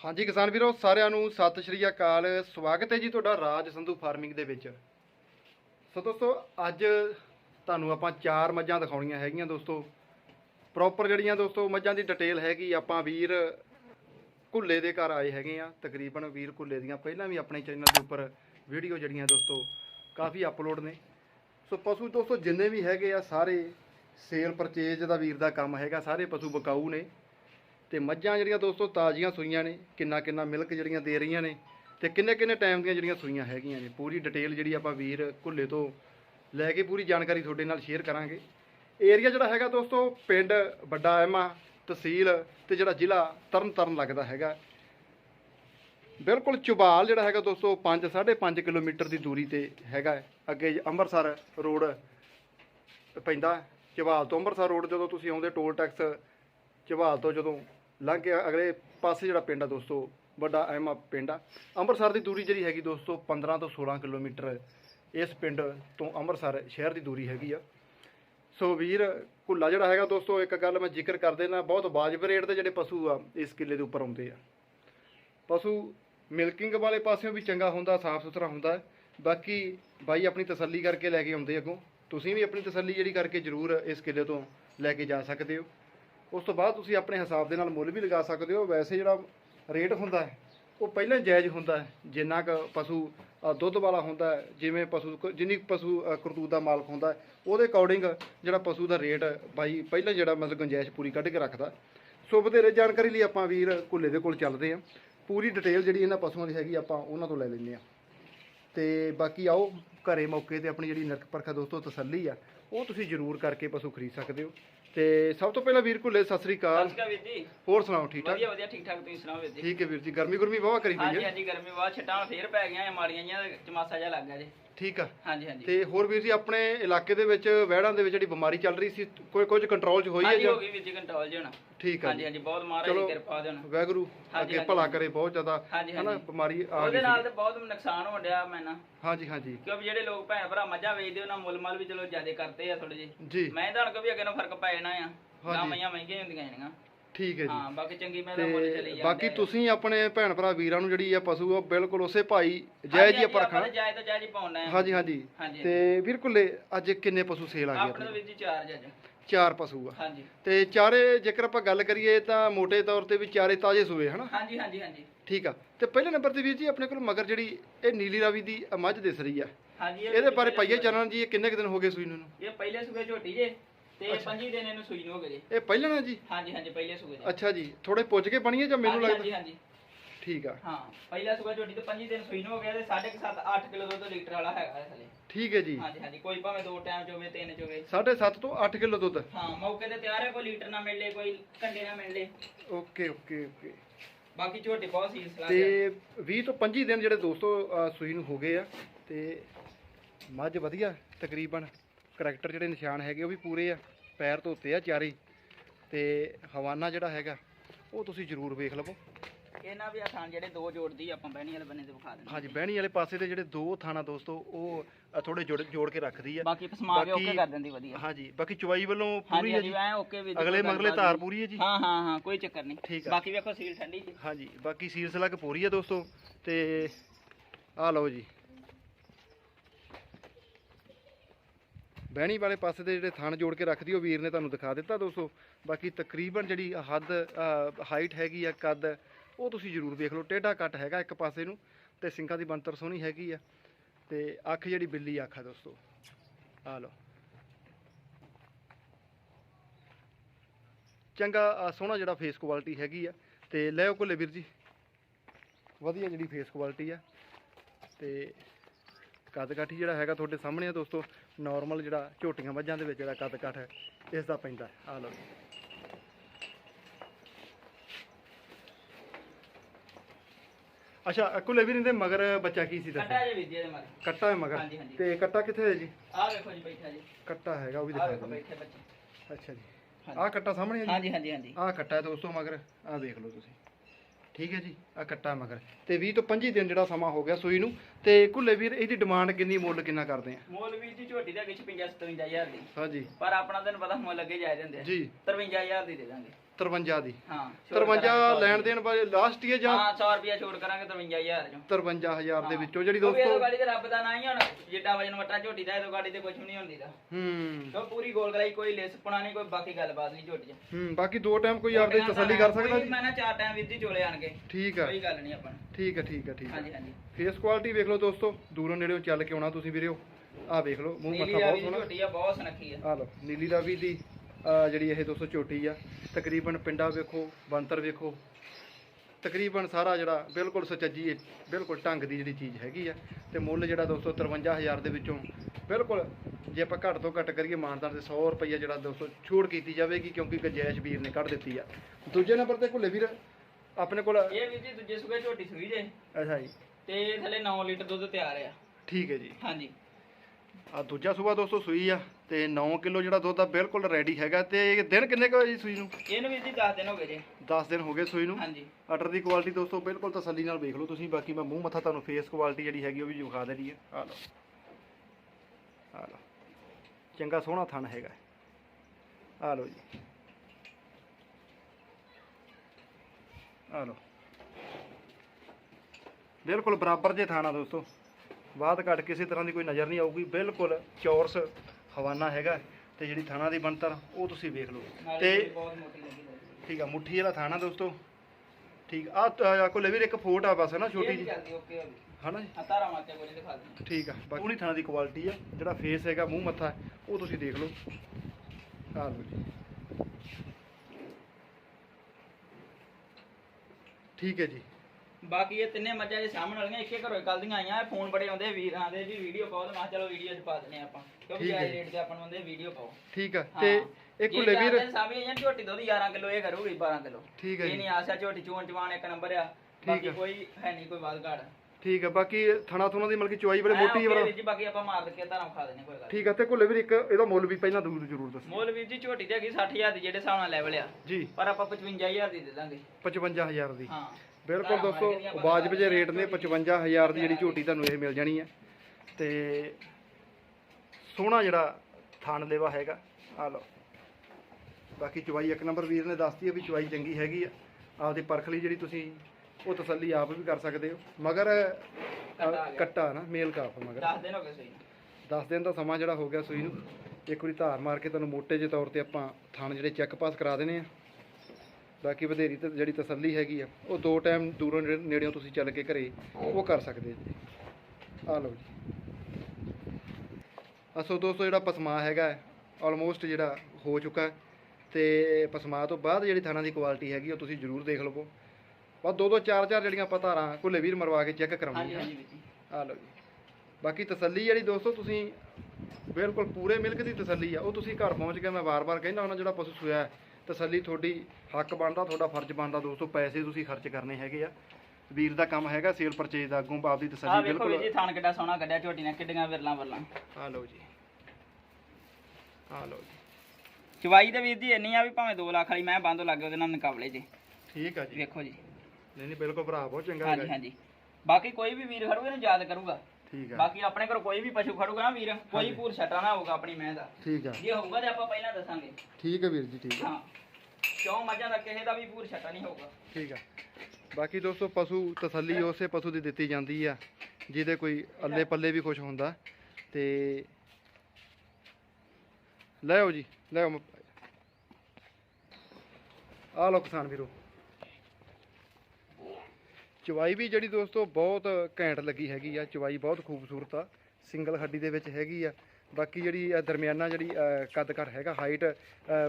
ਹਾਂਜੀ ਕਿਸਾਨ ਵੀਰੋ, ਸਾਰਿਆਂ ਨੂੰ ਸਤਿ ਸ਼੍ਰੀ ਅਕਾਲ। ਸਵਾਗਤ ਹੈ ਜੀ ਤੁਹਾਡਾ ਰਾਜ ਸੰਧੂ ਫਾਰਮਿੰਗ ਦੇ ਵਿੱਚ। ਸੋ ਦੋਸਤੋ, ਅੱਜ ਤੁਹਾਨੂੰ ਆਪਾਂ ਚਾਰ ਮੱਝਾਂ ਦਿਖਾਉਣੀਆਂ ਹੈਗੀਆਂ ਦੋਸਤੋ। ਪ੍ਰੋਪਰ ਜਿਹੜੀਆਂ ਦੋਸਤੋ, ਮੱਝਾਂ ਦੀ ਡਿਟੇਲ ਹੈਗੀ, ਆਪਾਂ ਵੀਰ ਘੁੱਲੇ ਦੇ ਘਰ ਆਏ ਹੈਗੇ ਆ। ਤਕਰੀਬਨ ਵੀਰ ਘੁੱਲੇ ਦੀਆਂ ਪਹਿਲਾਂ ਵੀ ਆਪਣੇ ਚੈਨਲ ਦੇ ਉੱਪਰ ਵੀਡੀਓ ਜਿਹੜੀਆਂ ਦੋਸਤੋ, ਕਾਫੀ ਅਪਲੋਡ ਨੇ। ਸੋ ਪਸ਼ੂ ਦੋਸਤੋ, ਜਿੰਨੇ ਵੀ ਹੈਗੇ ਆ, ਸਾਰੇ ਸੇਲ ਪਰਚੇਜ ਦਾ ਵੀਰ ਦਾ ਕੰਮ ਹੈਗਾ, ਸਾਰੇ ਪਸ਼ੂ ਬਕਾਊ ਨੇ। ਤੇ ਮੱਝਾਂ ਜਿਹੜੀਆਂ ਦੋਸਤੋ ਤਾਜ਼ੀਆਂ ਸੂਈਆਂ ਨੇ, ਕਿੰਨਾ ਕਿੰਨਾ ਮਿਲਕ ਜਿਹੜੀਆਂ ਦੇ ਰਹੀਆਂ ਨੇ ਤੇ ਕਿੰਨੇ ਕਿੰਨੇ ਟਾਈਮ ਦੀਆਂ ਜਿਹੜੀਆਂ ਸੂਈਆਂ ਹੈਗੀਆਂ ਨੇ, ਪੂਰੀ ਡਿਟੇਲ ਜਿਹੜੀ ਆਪਾਂ ਵੀਰ ਘੁੱਲੇ ਤੋਂ ਲੈ ਕੇ ਪੂਰੀ ਜਾਣਕਾਰੀ ਤੁਹਾਡੇ ਨਾਲ ਸ਼ੇਅਰ ਕਰਾਂਗੇ ਏਰੀਆ ਜਿਹੜਾ ਹੈਗਾ ਦੋਸਤੋ, ਪਿੰਡ ਵੱਡਾ ਐਮਾ, ਤਹਿਸੀਲ ਤੇ ਜਿਹੜਾ ਜ਼ਿਲ੍ਹਾ ਤਰਨ ਤਾਰਨ ਲੱਗਦਾ ਹੈਗਾ ਬਿਲਕੁਲ ਚੁਬਾਲ ਜਿਹੜਾ ਹੈਗਾ ਦੋਸਤੋ 5 5.5 ਕਿਲੋਮੀਟਰ ਦੀ ਦੂਰੀ ਤੇ ਹੈਗਾ ਅੱਗੇ ਅੰਮ੍ਰਿਤਸਰ ਰੋਡ ਪੈਂਦਾ ਹੈ। ਚੁਬਾਲ ਤੋਂ ਅੰਮ੍ਰਿਤਸਰ ਰੋਡ ਜਦੋਂ ਤੁਸੀਂ ਆਉਂਦੇ, ਟੋਲ ਟੈਕਸ ਚੁਬਾਲ ਤੋਂ ਜਦੋਂ ਲੰਘ ਕੇ ਅਗਲੇ ਪਾਸੇ ਜਿਹੜਾ ਪਿੰਡ ਆ ਦੋਸਤੋ, ਵੱਡਾ ਅਹਿਮਾ ਪਿੰਡ ਆ। ਅੰਮ੍ਰਿਤਸਰ ਦੀ ਦੂਰੀ ਜਿਹੜੀ ਹੈਗੀ ਦੋਸਤੋ 15 ਤੋਂ 16 ਕਿਲੋਮੀਟਰ ਇਸ ਪਿੰਡ ਤੋਂ ਅੰਮ੍ਰਿਤਸਰ ਸ਼ਹਿਰ ਦੀ ਦੂਰੀ ਹੈਗੀ ਆ। ਸੋ ਵੀਰ, ਕੁੱਲਾ ਜਿਹੜਾ ਹੈਗਾ ਦੋਸਤੋ, ਇੱਕ ਗੱਲ ਮੈਂ ਜ਼ਿਕਰ ਕਰ ਦੇਣਾ ਬਹੁਤ ਵਾਜਬ ਰੇਟ ਦੇ ਜਿਹੜੇ ਪਸ਼ੂ ਆ, ਇਸ ਕਿੱਲੇ ਦੇ ਉੱਪਰ ਆਉਂਦੇ ਆ। ਪਸ਼ੂ ਮਿਲਕਿੰਗ ਵਾਲੇ ਪਾਸਿਓਂ ਵੀ ਚੰਗਾ ਹੁੰਦਾ, ਸਾਫ਼ ਸੁਥਰਾ ਹੁੰਦਾ। ਬਾਕੀ ਬਾਈ ਆਪਣੀ ਤਸੱਲੀ ਕਰਕੇ ਲੈ ਕੇ ਆਉਂਦੇ ਅੱਗੋਂ। ਤੁਸੀਂ ਵੀ ਆਪਣੀ ਤਸੱਲੀ ਜਿਹੜੀ ਕਰਕੇ ਜ਼ਰੂਰ ਇਸ ਕਿੱਲੇ ਤੋਂ ਲੈ ਕੇ ਜਾ ਸਕਦੇ ਹੋ। ਉਸ ਤੋਂ ਬਾਅਦ ਤੁਸੀਂ ਆਪਣੇ ਹਿਸਾਬ ਦੇ ਨਾਲ ਮੁੱਲ ਵੀ ਲਗਾ ਸਕਦੇ ਹੋ। ਵੈਸੇ ਜਿਹੜਾ ਰੇਟ ਹੁੰਦਾ ਹੈ, ਉਹ ਪਹਿਲਾਂ ਜਾਇਜ਼ ਹੁੰਦਾ ਹੈ। ਜਿੰਨਾ ਕੁ ਪਸ਼ੂ ਦੁੱਧ ਵਾਲਾ ਹੁੰਦਾ ਹੈ, ਜਿਵੇਂ ਪਸ਼ੂ ਜਿੰਨੀ ਕੁ ਪਸ਼ੂ ਕਰਤੂਤ ਦਾ ਮਾਲਕ ਹੁੰਦਾ ਹੈ, ਉਹਦੇ ਅਕੋਰਡਿੰਗ ਜਿਹੜਾ ਪਸ਼ੂ ਦਾ ਰੇਟ ਬਾਈ, ਪਹਿਲਾਂ ਜਿਹੜਾ ਮਤਲਬ ਗੁੰਜਾਇਸ਼ ਪੂਰੀ ਕੱਢ ਕੇ ਰੱਖਦਾ। ਸੋ ਵਧੇਰੇ ਜਾਣਕਾਰੀ ਲਈ ਆਪਾਂ ਵੀਰ ਕੁੱਲੇ ਦੇ ਕੋਲ ਚੱਲਦੇ ਹਾਂ। ਪੂਰੀ ਡਿਟੇਲ ਜਿਹੜੀ ਇਹਨਾਂ ਪਸ਼ੂਆਂ ਦੀ ਹੈਗੀ, ਆਪਾਂ ਉਹਨਾਂ ਤੋਂ ਲੈ ਲੈਂਦੇ ਹਾਂ। ਤੇ ਬਾਕੀ ਆਓ, ਘਰੇ ਮੌਕੇ ਤੇ ਆਪਣੀ ਜਿਹੜੀ ਨਰਕ ਪਰਖਾ ਦੋਸਤੋ ਤਸੱਲੀ ਆ, ਉਹ ਤੁਸੀਂ ਜ਼ਰੂਰ ਕਰਕੇ ਪਸ਼ੂ ਖਰੀਦ ਸਕਦੇ ਹੋ। ਤੇ ਸਭ ਤੋਂ ਪਹਿਲਾਂ ਵੀਰ ਕੁੱਲੇ ਸਤਿ ਸ੍ਰੀ ਅਕਾਲ। ਨਮਸਕਾਰ ਵੀਰ ਜੀ। ਹੋਰ ਸੁਣਾਓ ਠੀਕ ਠਾਕ? ਵਧੀਆ ਵਧੀਆ ਠੀਕ ਠਾਕ ਤੁਸੀਂ ਸੁਣਾਓ ਵੀਰ ਜੀ? ਠੀਕ ਹੈ ਵੀਰ ਜੀ ਗਰਮੀ ਗੁਰਮੀ ਵਾਵਾ ਕਰੀ ਪਈ ਹਾਂਜੀ ਹੈ? ਹਾਂਜੀ ਗਰਮੀ ਬਹੁਤ ਛਟਾਂ ਫੇਰ ਪੈ ਗਈਆਂ ਮਾੜੀਆਂ ਜੀਆਂ ਚਮਾਸਾ ਜਿਹਾ ਲੱਗ ਗਿਆ ਜੀ। ਠੀਕ ਆ। ਹਾਂਜੀ ਹਾਂਜੀ। ਤੇ ਹੋਰ ਵੀਰ ਜੀ ਆਪਣੇ ਇਲਾਕੇ ਦੇ ਵਿੱਚ ਵਹਿੜਾਂ ਦੇ ਵਿੱਚ ਜਿਹੜੀ ਬਿਮਾਰੀ ਚੱਲ ਰਹੀ ਸੀ ਕੋਈ ਕੁਝ ਕੰਟਰੋਲ 'ਚ ਹੋਈ ਹੈ ਹਾਂਜੀ ਹੋ ਗਈ ਵੀਰ ਜੀ ਕੰਟਰੋਲ ਜੀ ਹੁਣ। ਠੀਕ ਆ ਹਾਂਜੀ ਹਾਂਜੀ ਬਹੁਤ ਮਹਾਰਾਜ ਦੀ ਕਿਰਪਾ ਦੇ ਹੁਣ ਵੈਗਰੂ ਅੱਗੇ ਭਲਾ। ਕਰੇ ਬਹੁਤ ਜ਼ਿਆਦਾ ਹਨਾ ਬਿਮਾਰੀ ਆ ਉਹਦੇ ਨਾਲ ਤੇ ਬਹੁਤ ਨੁਕਸਾਨ ਹੋਣ ਡਿਆ ਮੈਨਾਂ ਹਾਂਜੀ ਹਾਂਜੀ। ਕਿਉਂਕਿ ਜਿਹੜੇ ਲੋਕ ਭੈਣ ਭਰਾ ਮੱਝਾਂ ਵੇਚਦੇ ਉਹਨਾਂ ਮੁੱਲ ਮਲ ਵੀ ਚਲੋ ਜ਼ਿਆਦਾ ਕਰਦੇ ਆ ਥੋੜੇ ਜੀ। ਮੈਂ ਤਾਂ ਕੋ ਵੀ ਅੱਗੇ ਨੂੰ ਫ਼ਰਕ ਪੈ ਜਾਣਾ ਆ। ਨਾ। ਮਈਆਂ ਮਹਿੰਗੀਆਂ ਹੁੰਦੀਆਂ ਜਾਣੀਆਂ। ਠੀਕ ਹੈ ਜੀ। ਹਾਂ ਬਾਕੀ ਚੰਗੀ ਮੈਂ ਤਾਂ ਮੁੱਲ ਚਲੀ ਜਾਂਦੇ ਬਾਕੀ ਆ। ਤੁਸੀਂ ਆਪਣੇ ਭੈਣ ਭਰਾ ਵੀਰਾਂ ਨੂੰ ਜਿਹੜੀ ਆ ਪਸ਼ੂ ਉਹ ਬਿਲਕੁਲ ਉਸੇ ਭਾਈ ਜੈ ਜੀ ਆਪਾਂ ਰੱਖਣਾ ਜਾਇ ਤਾਂ ਜਾਇ ਜੀ ਪਾਉਣਾ ਆ ਹਾਂਜੀ ਹਾਂਜੀ। ਤੇ ਵੀਰ ਕੁੱਲੇ ਅੱਜ ਕਿੰਨੇ ਪਸ਼ੂ ਸੇਲ ਆ ਗਏ ਆਪਣੇ ਵੀਰ ਜੀ ਚਾਰ ਜੱਜ ਚਾਰ ਪਸ਼ੂ ਆ। ਹਾਂਜੀ। ਤੇ ਚਾਰੇ ਜੇਕਰ ਆਪਾਂ ਗੱਲ ਕਰੀਏ ਤਾਂ ਮੋٹے ਤੌਰ ਤੇ ਵੀ ਚਾਰੇ ਤਾਜ਼ੇ ਸੂਏ ਹਨਾ? ਹਾਂਜੀ ਹਾਂਜੀ ਹਾਂਜੀ। ਠੀਕ ਆ। ਤੇ ਪਹਿਲੇ ਨੰਬਰ ਤੇ ਵੀਰ ਜੀ ਆਪਣੇ ਕੋਲ ਮਗਰ ਜਿਹੜੀ ਇਹ ਨੀਲੀ ਰਾਵੀ ਦੀ ਮੱਝ ਦਿਸ ਰਹੀ ਆ। ਹਾਂਜੀ ਇਹ ਇਹਦੇ ਬਾਰੇ ਪਾਈਏ ਚਾਨਣ ਜੀ ਇਹ ਕਿੰਨੇ ਕੁ ਦਿਨ ਹੋ ਗਏ ਸੂਈ ਨੂੰ ਇਹ ਪਹਿਲੇ ਸੂਏ ਝੋਟੀ ਜੇ। ਤੇ ਪੰਜੀ ਦਿਨ ਇਹਨੂੰ ਸੂਈ ਨੂੰ ਹੋ ਗਏ ਜੇ। ਇਹ ਪਹਿਲਾਂ ਨਾ ਜੀ? ਹਾਂਜੀ ਹਾਂਜੀ ਪਹਿਲੇ ਸੂਏ ਜੇ ਅੱਛਾ ਜੀ ਥੋੜੇ ਪੁੱਜ ਕੇ ਬਣੀਏ ਜਾਂ ਮੈਨੂੰ ਹਾਂਜੀ, ਲੱਗਦਾ? ਹਾਂਜੀ ਠੀਕ ਆ। ਹਾਂ ਪਹਿਲਾ ਸੂਆ ਝੋਟੀ ਤੇ ਪੰਜੀ ਦਿਨ ਸੂਈ ਨੂੰ ਹੋ ਗਿਆ ਤੇ 7.5 8 ਕਿਲੋ ਦੁੱਧ ਲੀਟਰ ਵਾਲਾ ਹੈਗਾ ਇਹ ਥਲੇ ਠੀਕ ਹੈ ਜੀ। ਹਾਂਜੀ ਹਾਂਜੀ ਕੋਈ ਭਾਵੇਂ ਦੋ ਟਾਈਮ ਚ ਹੋਵੇ ਤਿੰਨ ਚ ਹੋਵੇ 7.5 ਤੋਂ 8 ਕਿਲੋ ਦੁੱਧ। ਹਾਂ ਮੌਕੇ ਤੇ ਤਿਆਰ ਹੈ ਕੋਈ ਲੀਟਰ ਨਾ ਮਿਲ ਲੇ ਕੋਈ ਘੰਟੇ ਨਾ ਮਿਲ। ਲੇ ਓਕੇ ਓਕੇ ਓਕੇ। ਬਾਕੀ ਝੋਟੀ ਬਹੁਤ ਸੀਲ ਸਲਾਹ ਤੇ 20 ਤੋਂ 25 ਦਿਨ ਜਿਹੜੇ ਦੋਸਤੋ ਅਹ ਸੂਈ ਨੂੰ ਹੋ ਗਏ ਆ ਤੇ ਮੱਝ ਵਧੀਆ ਤਕਰੀਬਨ। ਕਰੈਕਟਰ ਜਿਹੜੇ ਨਿਸ਼ਾਨ ਹੈਗੇ ਉਹ ਵੀ ਪੂਰੇ ਆ ਪੈਰ ਧੋਤੇ ਆ ਚਾਰੇ। ਤੇ ਹਵਾਨਾ ਜਿਹੜਾ ਹੈਗਾ ਉਹ ਤੁਸੀਂ ਜ਼ਰੂਰ ਵੇਖ ਲਵੋ। ਇਹਨਾਂ ਵੀ ਆਸਾਨ ਜਿਹੜੇ ਦੋ ਜੋੜਦੀ ਆਪਾਂ ਬਹਿਣੀ ਵਾਲੇ ਬੰਨੇ ਤੇ ਵਿਖਾ ਦਿੰਦੇ ਹਾਂਜੀ ਬਹਿਣੀ ਵਾਲੇ ਪਾਸੇ ਦੇ ਜਿਹੜੇ ਦੋ ਥਾਣਾ ਦੋਸਤੋ ਉਹ ਥੋੜੇ ਜੋੜ ਜੋੜ ਕੇ ਰੱਖਦੀ ਆ। ਬਾਕੀ ਪਸਮਾ ਕੇ ਓਕੇ ਕਰ ਦਿੰਦੀ ਵਧੀਆ। ਹਾਂਜੀ ਬਾਕੀ ਚਵਾਈ ਵੱਲੋਂ ਪੂਰੀ ਹੈ ਹਾਂਜੀ ਜੀ। ਐ ਓਕੇ ਵੀ ਅਗਲੇ ਮਗਲੇ ਧਾਰ ਪੂਰੀ ਹੈ ਜੀ। ਹਾਂ ਹਾਂ ਹਾਂ ਕੋਈ ਚੱਕਰ ਨਹੀਂ। ਠੀਕ ਆ। ਬਾਕੀ ਵੇਖੋ ਸੀਲ ਠੰਡੀ ਜੀ। ਹਾਂਜੀ ਬਾਕੀ ਸੀਲ ਸਲੱਗ ਪੂਰੀ ਹੈ ਦੋਸਤੋ। ਤੇ ਆਹ ਲਓ ਜੀ। ਬਹਿਣੀ ਵਾਲੇ ਪਾਸੇ ਦੇ ਜਿਹੜੇ ਥਣ ਜੋੜ ਕੇ ਰੱਖਦੀ, ਉਹ ਵੀਰ ਨੇ ਤੁਹਾਨੂੰ ਦਿਖਾ ਦਿੱਤਾ ਦੋਸਤੋ। ਬਾਕੀ ਤਕਰੀਬਨ ਜਿਹੜੀ ਹੱਦ ਹਾਈਟ ਹੈਗੀ ਆ, ਕੱਦ, ਉਹ ਤੁਸੀਂ ਜ਼ਰੂਰ ਦੇਖ ਲਓ। ਟੇਢਾ ਕੱਟ ਹੈਗਾ ਇੱਕ ਪਾਸੇ ਨੂੰ ਤੇ ਸਿੰਕਾਂ ਦੀ ਬੰਤਰ ਸੋਹਣੀ ਹੈਗੀ ਆ। ਤੇ ਅੱਖ ਜਿਹੜੀ ਬਿੱਲੀ ਅੱਖ ਆ ਦੋਸਤੋ। ਆ ਲਓ। ਚੰਗਾ ਸੋਹਣਾ ਜਿਹੜਾ ਫੇਸ ਕੁਆਲਿਟੀ ਹੈਗੀ ਆ। ਤੇ ਲੈ ਕੋਲੇ ਵੀਰ ਜੀ। ਵਧੀਆ ਜਿਹੜੀ ਫੇਸ ਕੁਆਲਿਟੀ ਆ। ਤੇ ਕੱਦ ਕਾਠੀ ਜਿਹੜਾ ਹੈਗਾ ਤੁਹਾਡੇ ਸਾਹਮਣੇ ਆ ਦੋਸਤੋ। ਨਾਰਮਲ ਜਿਹੜਾ ਝੋਟੀਆਂ ਮੱਝਾਂ ਦੇ ਵਿੱਚ ਜਿਹੜਾ ਕੱਦ ਕਾਠ ਹੈ ਇਸ ਦਾ ਪੈਂਦਾ ਆ ਲਓ ਅੱਛਾ ਕੋਲੇ ਵੀਰ ਇਹਦੇ ਮਗਰ ਬੱਚਾ ਕੀ ਸੀ ਕੱਟਾ ਜੇ ਵਿਦਿਆ ਦੇ ਮਾਰੇ ਕੱਟਾ ਹੈ ਮਗਰ? ਹਾਂਜੀ, ਹਾਂਜੀ। ਤੇ ਕੱਟਾ ਕਿੱਥੇ ਹੈ ਜੀ? ਆਹ ਵੇਖੋ ਜੀ ਬੈਠਾ ਜੀ। ਕੱਟਾ ਹੈਗਾ ਉਹ ਵੀ ਆਹ ਦਿਖਾ ਵੇਖੋ ਦਿੰਦੇ ਬੈਠੇ ਬੱਚੇ। ਅੱਛਾ ਜੀ। ਹਾਂਜੀ। ਆਹ ਕੱਟਾ ਸਾਹਮਣੇ ਹੈ ਜੀ? ਹਾਂਜੀ ਹਾਂਜੀ ਹਾਂਜੀ। ਆਹ ਕੱਟਾ ਹੈ ਦੋਸਤੋ ਮਗਰ ਆਹ ਦੇਖ ਲਓ ਤੁਸੀਂ। ਠੀਕ ਹੈ ਜੀ ਆਹ ਕੱਟਾ ਮਗਰ। ਤੇ 20 ਤੋਂ 25 ਦਿਨ ਜਿਹੜਾ ਸਮਾਂ ਹੋ ਗਿਆ ਸੂਈ ਨੂੰ ਤੇ ਕੁੱਲੇ ਵੀਰ ਇਹਦੀ ਡਿਮਾਂਡ ਕਿੰਨੀ ਮੁੱਲ ਕਿੰਨਾ ਕਰਦੇ ਆ? ਮੋਲ ਵੀਰ ਜੀ ਝੋਟੀ ਦਾ ਵਿੱਚ 50 57000 ਦੀ। ਹਾਂਜੀ ਪਰ ਆਪਣਾ ਤੈਨੂੰ ਪਤਾ ਮੁੱਲ ਅੱਗੇ ਜਾਇ ਦਿੰਦੇ ਆ। ਜੀ। 53000 ਦੀ ਦੇ ਦਾਂਗੇ। 53 ਦੀ। ਹਾਂ ਛੋਟ 53 ਕਰਾਂਗੇ ਲੈਣ ਦੇਣ ਵਾਲੇ ਲਾਸਟ ਹੀ ਹੈ ਜਾਂ? ਹਾਂ 100 ਰੁਪਿਆ ਛੋਟ ਕਰਾਂਗੇ 53000 ਚੋਂ। 53000 ਦੇ ਵਿੱਚੋਂ ਜਿਹੜੀ ਕਿਉਂਕਿ ਇਹ ਦੋਸਤੋ ਗਾੜੀ ਤੇ ਰੱਬ ਦਾ ਨਾਂ ਹੀ ਹੁਣ ਜਿੱਡਾ ਵਜਨ ਵਟਾ ਝੋਟੀ ਦਾ ਇਹ ਤੋਂ ਗਾੜੀ ਤੇ ਕੁਝ ਵੀ ਨਹੀਂ ਹੁੰਦੀ ਦਾ ਹੂੰ। ਕਿਉਂ ਪੂਰੀ ਗੋਲ ਗਲਾਈ ਕੋਈ ਲਿਸ ਪੁਣਾ ਨਹੀਂ ਕੋਈ ਬਾਕੀ ਗੱਲਬਾਤ ਨਹੀਂ ਝੋਟੀ 'ਚ। ਹੂੰ ਬਾਕੀ ਦੋ ਟਾਈਮ ਕੋਈ ਆਪਦੀ ਤਸੱਲੀ ਕਰ ਸਕਦਾ ਜੀ। ਮੈਂ ਨਾ ਚਾਰ ਟਾਈਮ ਵੀਰ ਜੀ ਚੋਲੇ ਆਣ ਕੇ ਠੀਕ ਆ। ਕੋਈ ਗੱਲ ਨਹੀਂ ਆਪਾਂ ਨੂੰ। ਠੀਕ ਆ ਠੀਕ ਆ ਠੀਕ ਆ। ਹਾਂਜੀ ਹਾਂਜੀ। ਫੇਸ ਕੁਆਲਿਟੀ ਵੇਖ ਲਓ ਦੋਸਤੋ ਦੂਰੋਂ ਨੇੜੇੋਂ ਚੱਲ ਕੇ ਆਉਣਾ ਤੁਸੀਂ ਵੀਰਿਓ ਆਹ ਵੇਖ ਲਓ ਮੂੰਹ ਨੀਲੀ ਮੱਥਾ ਆ ਬਹੁਤ ਵੀ ਸੋਹਣਾ। ਝੋਟੀ ਆ ਬਹੁਤ ਸੁਨੱਖੀ ਆ। ਆ ਲਓ ਨੀਲੀ ਦੀ ਆਹ ਜਿਹੜੀ ਇਹ ਦੋਸਤੋ ਝੋਟੀ ਆ ਤਕਰੀਬਨ ਪਿੰਡਾ ਵੇਖੋ ਬੰਤਰ ਵੇਖੋ ਤਕਰੀਬਨ ਸਾਰਾ ਜਿਹੜਾ ਬਿਲਕੁਲ ਸੁਚੱਜੀ ਬਿਲਕੁਲ ਢੰਗ ਦੀ ਜਿਹੜੀ ਚੀਜ਼ ਹੈਗੀ ਆ ਤੇ ਮੁੱਲ ਜਿਹੜਾ ਦੋਸਤੋ 53000 ਦੇ ਵਿੱਚੋਂ ਬਿਲਕੁਲ ਜੇ ਆਪਾਂ ਘੱਟ ਤੋਂ ਘੱਟ ਕਰੀਏ ਮਾਨਦਾਰ ਤੇ 100 ਰੁਪਈਆ ਜਿਹੜਾ ਦੋਸਤੋ ਛੋੜ ਕੀਤੀ ਜਾਵੇਗੀ ਕਿਉਂਕਿ ਗਜੈਸ਼ ਵੀਰ ਨੇ ਕੱਢ ਦਿੱਤੀ ਆ। ਦੂਜੇ ਨੰਬਰ ਤੇ ਘੁੱਲੇ ਵੀਰ ਆਪਣੇ ਕੋਲ ਇਹ ਵੀਰ ਜੀ ਦੂਜੇ ਸੁਗੇ ਝੋਟੀ ਸੂਈ ਜੇ। ਅੱਛਾ ਜੀ। ਤੇ ਥੱਲੇ 9 ਲੀਟਰ ਦੁੱਧ ਤਿਆਰ ਆ। ਠੀਕ ਹੈ ਜੀ। ਹਾਂਜੀ। ਆ ਦੂਜਾ ਸੂਬਾ ਦੋਸਤੋ ਸੂਈ ਆ ਤੇ 9 ਕਿਲੋ ਜਿਹੜਾ ਦੁੱਧ ਆ ਬਿਲਕੁਲ ਰੈਡੀ ਹੈਗਾ ਤੇ ਇਹ ਦਿਨ ਕਿੰਨੇ ਕੁ ਹੋਏ ਜੀ ਸੂਈ ਨੂੰ? ਇਹਨੂੰ ਵੀਰ ਜੀ 10 ਦਿਨ ਹੋ ਗਏ ਜੇ। 10 ਦਿਨ ਹੋ ਗਏ ਸੂਈ ਨੂੰ? ਹਾਂਜੀ। ਆਰਡਰ ਦੀ ਕੁਆਲਿਟੀ ਦੋਸਤੋ ਬਿਲਕੁਲ ਤਸੱਲੀ ਨਾਲ ਵੇਖ ਲਓ ਤੁਸੀਂ ਬਾਕੀ ਮੈਂ ਮੂੰਹ ਮੱਥਾ ਤੁਹਾਨੂੰ ਫੇਸ ਕੁਆਲਿਟੀ ਜਿਹੜੀ ਹੈਗੀ ਉਹ ਵੀ ਵਿਖਾ ਦੇਣੀ ਹੈ ਆ ਲਓ। ਆ ਲਓ। ਚੰਗਾ ਸੋਹਣਾ ਥਣ ਹੈਗਾ। ਆ ਲਓ ਜੀ। ਆ ਲਓ। ਬਿਲਕੁਲ ਬਰਾਬਰ ਜੇ ਥਾਣਾ ਦੋਸਤੋ। ਬਾਤ ਘੱਟ ਕਿਸੇ ਤਰ੍ਹਾਂ ਦੀ ਕੋਈ ਨਜ਼ਰ ਨਹੀਂ ਆਊਗੀ। ਬਿਲਕੁਲ ਚੌਰਸ ਹਵਾਨਾ ਹੈਗਾ ਤੇ ਜਿਹੜੀ ਥਾਣਾ ਦੀ ਬਣਤਰ ਉਹ ਤੁਸੀਂ ਵੇਖ ਲਓ। ਤੇ। ਠੀਕ ਆ ਮੁੱਠੀ ਵਾਲਾ ਥਾਣਾ ਦੋਸਤੋ ਠੀਕ ਆ ਕੋਲੇ ਵੀਰ ਇੱਕ ਫੋਟ ਆ ਬਸ ਨਾ ਛੋਟੀ ਵੀ ਜੀ ਹੋ ਹਨਾ ਜੀ? ਤਾਰਾ ਮਾਤੇ ਕੋਲ ਦਿਖਾ ਦਿੰਦੇ। ਠੀਕ ਆ ਬਾਕੀ ਉਹਨੀ ਥਾਣਾ ਦੀ ਕੁਆਲਿਟੀ ਆ ਜਿਹੜਾ ਫੇਸ ਹੈਗਾ ਮੂੰਹ ਮੱਥਾ ਉਹ ਤੁਸੀਂ ਦੇਖ ਲਓ। ਆ ਲਓ ਜੀ। ਠੀਕ ਹੈ ਜੀ। ਬਾਕੀ ਇਹ ਤਿੰਨੇ ਮੱਝਾਂ ਦੇ ਸਾਹਮਣੇ ਵਾਲੀਆਂ ਇੱਕੇ ਘਰੋਂ ਕੱਲ ਦੀਆਂ ਆਈਆਂ ਫੋਨ ਬੜੇ ਆਉਂਦੇ ਵੀਰਾਂ ਦੇ ਵੀ ਵੀਡੀਓ ਪਾਓ ਤੇ ਮੈਂ ਕਿਹਾ ਚਲੋ ਵੀਡੀਓ 'ਚ ਪਾ ਦਿੰਦੇ ਆਪਾਂ ਕਿਉਂਕਿ ਹੈ। ਜਾਇਜ਼ ਰੇਟ ਤੇ ਆਪਾਂ ਨੂੰ ਆਉਂਦੇ ਵੀਡੀਓ ਪਾਓ। ਠੀਕ ਆ ਤੇ ਇੱਕ ਕੋਲੇ ਵੀਰ ਦਿਨ ਸਾਬੀ ਜਾਂ ਝੋਟੀ ਦੁੱਧ 11 ਕਿਲੋ ਇਹ ਕਰੂਗੀ 12 ਕਿਲੋ। ਠੀਕ ਹੈ ਇਹ ਨਹੀਂ ਆਸਿਆ ਝੋਟੀ ਚੋਣ ਚਵਾਨ ਇੱਕ ਨੰਬਰ ਆ ਬਾਕੀ। ਕੋਈ ਹੈ ਨਹੀਂ ਕੋਈ ਵਾਦ ਘਾੜ ਠੀਕ ਆ ਬਾਕੀ ਥਣਾ ਥੁਣਾ ਦੀ ਮਤਲਬ ਕਿ ਚੁਆਈ ਬੜੇ ਮੋਟੀ ਹੈ ਬੜਾ ਜੀ ਬਾਕੀ ਆਪਾਂ ਮਾਰ ਕੇ ਧਾਰਾਂ ਖਾ ਦਿੰਦੇ ਕੋਈ ਗੱਲ। ਠੀਕ ਆ ਤੇ ਕੋਲੇ ਵੀਰ ਇੱਕ ਇਹਦਾ ਮੁੱਲ ਵੀ ਪਹਿਲਾਂ ਦੂਰ ਜ਼ਰੂਰ ਦੱਸੋ। ਮੁੱਲ ਵੀਰ ਜੀ ਝੋਟੀ ਤੇ ਹੈਗੀ 60000 ਦੀ ਜਿਹੜੇ ਹਿਸਾਬ ਨਾਲ ਲੈਵਲ ਆ। ਜੀ। ਪਰ ਆਪਾਂ 55000 ਦੀ ਦੇ ਦਾਂਗੇ। 55000 ਦੀ। ਹਾਂ। ਬਿਲਕੁਲ ਦੋਸਤੋ ਵਾਜਬ ਜੇ ਰੇਟ ਨੇ 55000 ਦੀ ਜਿਹੜੀ ਝੋਟੀ ਤੁਹਾਨੂੰ ਇਹ ਮਿਲ ਜਾਣੀ ਹੈ। ਤੇ ਸੋਹਣਾ ਜਿਹੜਾ ਥਣ ਲੇਵਾ ਹੈਗਾ ਆ ਲਓ। ਬਾਕੀ ਚਵਾਈ ਇੱਕ ਨੰਬਰ ਵੀਰ ਨੇ ਦੱਸਤੀ ਹੈ ਵੀ ਚਵਾਈ ਚੰਗੀ ਹੈਗੀ ਆ। ਆਪਦੀ ਪਰਖ ਲਈ ਜਿਹੜੀ ਤੁਸੀਂ ਉਹ ਤਸੱਲੀ ਆਪ ਵੀ ਕਰ ਸਕਦੇ ਹੋ। ਮਗਰ ਕੱਟਾ ਨਾ ਮੇਲ ਕਾਫ ਮਗਰ। 10 ਦਿਨ ਹੋ ਗਏ ਸੋਈ 10 ਦਿਨ ਦਾ ਸਮਾਂ ਜਿਹੜਾ ਹੋ ਗਿਆ ਸੂਈ ਨੂੰ। ਇੱਕ ਵਾਰੀ ਧਾਰ ਮਾਰ ਕੇ ਤੁਹਾਨੂੰ ਮੋਟੇ ਜਿਹੇ ਤੌਰ ਤੇ ਆਪਾਂ ਥਣ ਜਿਹੜੇ ਚੈੱਕ ਪਾਸ ਕਰਾ ਦੇਣੇ ਆ। ਬਾਕੀ ਵਧੇਰੀ ਤੇ ਜਿਹੜੀ ਤਸੱਲੀ ਹੈਗੀ ਆ ਉਹ ਦੋ ਟਾਈਮ ਦੂਰੋਂ ਨੇੜੇ- ਨੇੜਿਓਂ ਤੁਸੀਂ ਚੱਲ ਕੇ ਘਰੇ ਉਹ ਕਰ ਸਕਦੇ ਜੀ। ਆ ਲਓ ਜੀ। ਅਸੋ ਦੋਸਤੋ ਜਿਹੜਾ ਪਸਮਾ ਹੈਗਾ ਆਲਮੋਸਟ ਜਿਹੜਾ ਹੋ ਚੁੱਕਾ ਹੈ ਤੇ ਪਸਮਾ ਤੋਂ ਬਾਅਦ ਜਿਹੜੀ ਥਾਣਾ ਦੀ ਕੁਆਲਿਟੀ ਹੈਗੀ ਉਹ ਤੁਸੀਂ ਜ਼ਰੂਰ ਦੇਖ ਲਵੋ। ਬਸ ਦੋ ਦੋ ਚਾਰ ਚਾਰ ਜਿਹੜੀਆਂ ਆਪਾਂ ਧਾਰਾਂ ਘੁੱਲੇ ਵੀਰ ਮਰਵਾ ਕੇ ਚੈੱਕ ਹਾਂਜੀ ਕਰਾਉਣੀਆਂ। ਹਾਂਜੀ ਵੀਰ ਜੀ। ਆ ਲਓ ਜੀ। ਬਾਕੀ ਤਸੱਲੀ ਜਿਹੜੀ ਦੋਸਤੋ ਤੁਸੀਂ ਬਿਲਕੁਲ ਪੂਰੇ ਮਿਲਕ ਦੀ ਤਸੱਲੀ ਆ ਉਹ ਤੁਸੀਂ ਘਰ ਪਹੁੰਚ ਕੇ ਮੈਂ ਵਾਰ-ਵਾਰ ਕਹਿੰਦਾ ਉਹਨਾਂ ਜਿਹੜਾ ਪਸ਼ੂ ਸੋਇਆ ਹੈ, ਤਸੱਲੀ ਤੁਹਾਡੀ ਹੱਕ ਬਣਦਾ ਤੁਹਾਡਾ ਫਰਜ਼ ਬਣਦਾ ਦੋਸਤੋ ਪੈਸੇ ਤੁਸੀਂ ਖਰਚ ਕਰਨੇ ਹੈਗੇ ਆ। ਵੀਰ ਦਾ ਕੰਮ ਹੈਗਾ ਸੇਲ ਪਰਚੇਜ ਦਾ ਅੱਗੋਂ ਆਪਦੀ ਆ ਤਸੱਲੀ ਵੇਖੋ ਵੀਰ ਜੀ ਬਿਲਕੁਲ ਥਾਣ ਕਿੱਡਾ ਸੋਹਣਾ ਕੱਢਿਆ ਝੋਟੀ ਨੇ ਕਿੱਡੀਆਂ ਵਿਰਲਾਂ ਵਿਰਲਾਂ ਆ ਲਓ ਜੀ। ਆ ਲਓ ਜੀ। ਚਵਾਈ ਤੇ ਵੀਰ ਜੀ ਇੰਨੀ ਆ ਵੀ ਭਾਵੇਂ 2 ਲੱਖ ਵਾਲੀ ਮੈਂ ਬੰਦ ਲੱਗੇ ਉਹਦੇ ਨਾਲ ਮੁਕਾਬਲੇ 'ਚ। ਠੀਕ ਆ ਜੀ। ਵੇਖੋ ਜੀ। ਨਹੀਂ ਨਹੀਂ ਬਿਲਕੁਲ ਭਰਾ ਬਹੁਤ ਚੰਗਾ ਹਾਂਜੀ ਹੈਗਾ। ਹਾਂਜੀ। ਬਾਕੀ ਕੋਈ ਵੀ ਵੀਰ ਖੜੂਗਾ ਇਹਨੂੰ ਯਾਦ ਕਰੂਗਾ। ਠੀਕ ਆ। ਬਾਕੀ ਆਪਣੇ ਘਰੋਂ ਕੋਈ ਵੀ ਪਸ਼ੂ ਖੜੂਗਾ ਨਾ ਵੀਰ ਕੋਈ। ਪੂਰ ਛਟਾ ਨਾ ਹੋਊਗਾ ਆਪਣੀ ਮੈਂ ਦਾ ਠੀਕ ਆ। ਜੇ ਹੋਊਗਾ ਤੇ ਆਪਾਂ ਪਹਿਲਾਂ ਦੱਸਾਂਗੇ। ਠੀਕ ਆ ਵੀਰ ਜੀ ਠੀਕ ਆ। ਹਾਂ। ਕਿਉਂ ਮੱਝਾਂ ਦਾ ਕਿਸੇ ਦਾ ਵੀ ਪੂਰ ਛਟਾ ਨਹੀਂ ਹੋਊਗਾ। ਠੀਕ ਆ। ਬਾਕੀ ਦੋਸਤੋ ਪਸ਼ੂ ਤਸੱਲੀ ਉਸੇ ਪਸ਼ੂ ਦੀ ਦਿੱਤੀ ਜਾਂਦੀ ਆ ਜਿਹਦੇ ਕੋਈ ਅੱਲੇ ਪੱਲੇ ਵੀ ਕੁਝ ਹੁੰਦਾ। ਤੇ ਲੈ ਆਓ ਜੀ ਲੈ ਆਓ ਆ ਲਓ ਕਿਸਾਨ ਵੀਰੋ। ਚਵਾਈ ਵੀ ਜਿਹੜੀ ਦੋਸਤੋ ਬਹੁਤ ਘੈਂਟ ਲੱਗੀ ਹੈਗੀ ਆ ਚਵਾਈ ਬਹੁਤ ਖੂਬਸੂਰਤ ਆ ਸਿੰਗਲ ਹੱਡੀ ਦੇ ਵਿੱਚ ਹੈਗੀ ਆ। ਬਾਕੀ ਜਿਹੜੀ ਅ, ਦਰਮਿਆਨਾ ਜਿਹੜੀ ਕੱਦ ਕਰ ਹੈਗਾ ਹਾਈਟ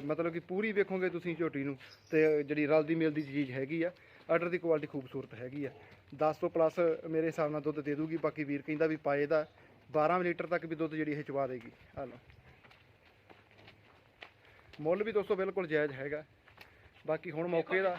ਮਤਲਬ ਕਿ ਪੂਰੀ ਵੇਖੋਗੇ ਤੁਸੀਂ ਝੋਟੀ ਨੂੰ ਤੇ ਜਿਹੜੀ ਰਲਦੀ ਮਿਲਦੀ ਚੀਜ਼ ਹੈਗੀ ਆ ਆਰਡਰ ਦੀ ਕੁਆਲਿਟੀ ਖੂਬਸੂਰਤ ਹੈਗੀ ਆ। 10 ਤੋਂ ਪਲੱਸ ਮੇਰੇ ਹਿਸਾਬ ਨਾਲ ਦੁੱਧ ਦੇ ਦੂਗੀ ਬਾਕੀ ਵੀਰ ਕਹਿੰਦਾ ਵੀ ਪਾਏ ਦਾ 12 ਲੀਟਰ ਤੱਕ ਵੀ ਦੁੱਧ ਜਿਹੜੀ ਇਹ ਚਵਾ ਦੇਗੀ। ਆ ਲਓ। ਮੁੱਲ ਵੀ ਦੋਸਤੋ ਬਿਲਕੁਲ ਜਾਇਜ਼ ਹੈਗਾ। ਬਾਕੀ ਹੁਣ ਮੌਕੇ ਦਾ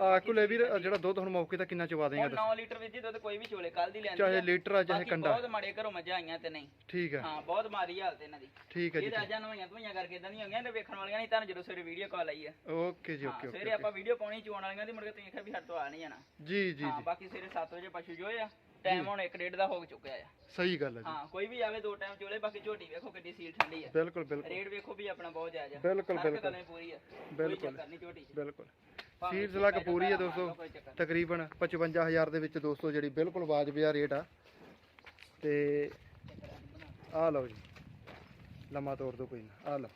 ਆ ਕੁਲੇ ਵੀਰ ਜਿਹੜਾ ਦੁੱਧ ਹੁਣ ਮੌਕੇ ਦਾ ਕਿੰਨਾ ਚਵਾ ਦੇਗਾ ਹੁਣ 9 ਲੀਟਰ ਵਿੱਚ ਦੁੱਧ ਕੋਈ ਵੀ ਚੋਲੇ ਕੱਲ ਦੀ ਲੈਂਦੀ ਚਾਹੇ। ਲੀਟਰ ਆ ਚਾਹੇ ਕੰਡਾ। ਬਹੁਤ ਮਾੜੇ ਘਰੋਂ ਮੱਝਾਂ ਆਈਆਂ ਤੇ ਨਹੀਂ। ਠੀਕ ਹੈ ਹਾਂ ਬਹੁਤ ਮਾਰੀ ਹਾਲਤ ਇਹਨਾਂ ਦੀ। ਠੀਕ ਹੈ ਇਹ ਜੀ ਤਾਂ ਅਜਾਂ ਨਵਾਈਆਂ ਧਵਾਈਆਂ ਕਰਕੇ ਇਦਾਂ ਦੀਆਂ ਹੋ ਗਈਆਂ ਤੇ ਵੇਖਣ ਵਾਲੀਆਂ ਨਹੀਂ ਤੁਹਾਨੂੰ ਜਦੋਂ ਸਵੇਰੇ ਵੀਡੀਓ ਕਾਲ ਆਈ ਆ। ਓਕੇ ਜੀ ਹਾਂ ਓਕੇ ਸਵੇਰੇ ਆਪਾਂ ਵੀਡੀਓ ਪਾਉਣੀ ਚੋਣ ਵਾਲੀਆਂ ਦੀ ਮੁੜ ਕੇ ਤੁਸੀਂ ਆਖਿਆ ਵੀ ਸਾਡੇ ਤੋਂ ਆ ਨਹੀਂ ਜਾਣਾ। ਜੀ ਜੀ ਹਾਂ ਬਾਕੀ ਸਵੇਰੇ 7 ਵਜੇ ਪਸ਼ੂ ਜੋਏ ਆ। ਟਾਈਮ ਹੁਣ 1:30 ਦਾ ਹੋ ਚੁੱਕਿਆ ਆ। ਸਹੀ ਗੱਲ ਹੈ ਜੀ। ਹਾਂ ਕੋਈ ਵੀ ਆਵੇ ਦੋ ਟਾਈਮ ਚੋਲੇ ਬਾਕੀ ਝੋਟੀ ਵੇਖੋ ਕਿੱਡੀ ਸੀਲ ਠੰਡੀ ਆ। ਬਿਲਕੁਲ ਬਿਲਕੁਲ। ਰੇਟ ਵੇਖੋ ਵੀ ਆਪਣਾ ਬਹੁਤ ਜਾਇਜ਼ ਆ। ਬਿਲਕੁਲ, ਬਿਲਕੁਲ। ਪੂਰੀ ਆ। ਬਿਲਕੁਲ। ਬਿਲਕੁਲ। ਭਾਵੇਂ ਸੀਟ ਸਲੱਗ ਛੋਟਾ ਪੂਰੀ ਹੈ ਜਿਹਾ ਦੋਸਤੋ। ਤਕਰੀਬਨ 55000 ਦੇ ਵਿੱਚ ਦੋਸਤੋ ਜਿਹੜੀ ਬਿਲਕੁਲ ਵਾਜਬੀ ਰੇਟ ਆ। ਤੇ ਆ ਲਓ ਜੀ। ਲੰਮਾ ਤੋੜ ਦੋ ਕੋਈ ਨਾ। ਆ ਲਓ।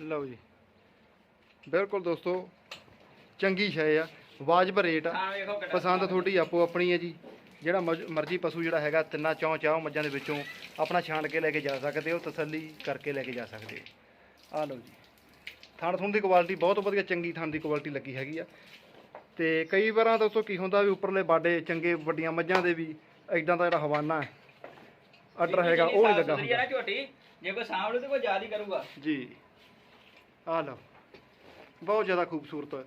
ਲਓ ਜੀ। ਬਿਲਕੁਲ ਦੋਸਤੋ ਚੰਗੀ ਸ਼ੈ ਆ। ਵਾਜਬ ਰੇਟ ਆ। ਪਸੰਦ ਤੁਹਾਡੀ ਆਪੋ ਆਪਣੀ ਹੈ ਜੀ। ਜਿਹੜਾ ਮਰਜ਼- ਪਸ਼ੂ ਜਿਹੜਾ ਹੈਗਾ ਤਿੰਨਾਂ ਚੌਂ ਚਾਹ ਮੱਝਾਂ ਦੇ ਵਿੱਚੋਂ ਆਪਣਾ ਛਾਂਟ ਕੇ ਲੈ ਕੇ ਜਾ ਸਕਦੇ ਹੋ ਤਸੱਲੀ ਕਰਕੇ ਲੈ ਕੇ ਜਾ ਸਕਦੇ ਹੋ। ਆ ਲਓ ਜੀ। ਥਣ ਥੁਣ ਦੀ ਕੁਆਲਿਟੀ ਬਹੁਤ ਵਧੀਆ ਚੰਗੀ ਥਣ ਦੀ ਕੁਆਲਿਟੀ ਲੱਗੀ ਹੈਗੀ ਆ। ਤੇ ਕਈ ਵਾਰਾਂ ਦੋਸਤੋ ਕੀ ਹੁੰਦਾ ਵੀ ਉੱਪਰਲੇ ਬਾਡੇ ਚੰਗੇ ਵੱਡੀਆਂ ਮੱਝਾਂ ਦੇ ਵੀ ਐਦਾਂ ਦਾ ਜਿਹੜਾ ਹਵਾਨਾ ਹੈ ਆਰਡਰ ਹੈਗਾ ਉਹ ਨਹੀਂ ਲੱਗਾ ਹੁੰਦਾ। ਜੇ ਕੋਈ ਲੂ ਤੇ ਕੋਈ ਹੀ ਕਰੂਗਾ। ਜੀ। ਆ ਲਓ। ਬਹੁਤ ਜ਼ਿਆਦਾ ਖੂਬਸੂਰਤ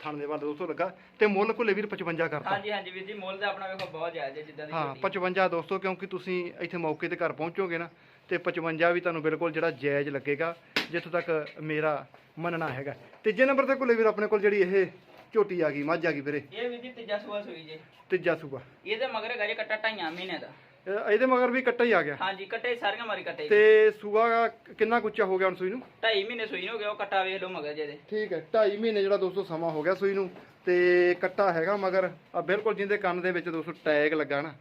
ਥਣ ਦੇ ਵੱਲ ਦੋਸਤੋ ਲੱਗਾ। ਤੇ ਮੁੱਲ ਕੋਲੇ ਵੀਰ 55 ਕਰਤਾ। ਹਾਂਜੀ ਹਾਂਜੀ ਵੀਰ ਜੀ ਮੁੱਲ ਦਾ ਆਪਣਾ ਵੇਖੋ ਬਹੁਤ ਜਾਇਜ਼ ਹੈ ਜਿੱਦਾਂ ਦੀ ਹਾਂ ਝੋਟੀ ਆ। 55 ਦੋਸਤੋ ਕਿਉਂਕਿ ਤੁਸੀਂ ਇੱਥੇ ਮੌਕੇ ਤੇ ਘਰ ਪਹੁੰਚੋਗੇ ਨਾ ਤੇ 55 ਵੀ ਤੁਹਾਨੂੰ ਬਿਲਕੁਲ ਜਿਹੜਾ ਜਾਇਜ਼ ਲੱਗੇਗਾ ਜਿੱਥੋਂ ਤੱਕ ਮੇਰਾ ਮੰਨਣਾ ਹੈਗਾ। ਤੀਜੇ ਨੰਬਰ ਤੇ ਕੋਲੇ ਵੀਰ ਆਪਣੇ ਕੋਲ ਜਿਹੜੀ ਇਹ ਝੋਟੀ ਆ ਗਈ ਮੱਝ ਆ ਗਈ ਵੀਰੇ। ਇਹ ਵੀਰ ਜੀ ਤੀਜਾ ਸੂਆ ਸੂਈ ਜੇ। ਤੀਜਾ ਸੂਆ। ਇਹਦੇ ਮਗਰ ਹੈਗਾ ਜੇ ਕੱਟਾ ਢਾਈਆਂ ਮਹੀਨੇ ਦਾ। ਇਹਦੇ ਮਗਰ ਵੀ ਕੱਟਾ ਹੀ ਆ ਗਿਆ। ਹਾਂਜੀ ਕੱਟੇ ਸਾਰੀਆਂ ਮਾਰੀ ਕੱਟੇ ਤੇ ਸੂਆ ਕਿੰਨਾ ਕੁ ਉੱਚਾ ਹੋ ਗਿਆ ਹੁਣ ਸੂਈ ਨੂੰ? ਢਾਈ ਮਹੀਨੇ ਸੂਈ ਨੂੰ ਹੋ ਗਿਆ ਉਹ ਕੱਟਾ ਵੇਖ ਲਓ ਮਗਰ ਜਿਹਦੇ। ਠੀਕ ਹੈ 2.5 ਮਹੀਨੇ ਜਿਹੜਾ ਦੋਸਤੋ ਸਮਾਂ ਹੋ ਗਿਆ ਸੂਈ ਨੂੰ ਤੇ ਕੱਟਾ ਹੈਗਾ ਮਗਰ। ਆ ਬਿਲਕੁਲ ਜਿੰਦੇ ਕੰਨ ਦੇ ਵਿੱਚ ਦੋਸਤੋ ਟੈਗ ਲੱਗਾ ਨਾ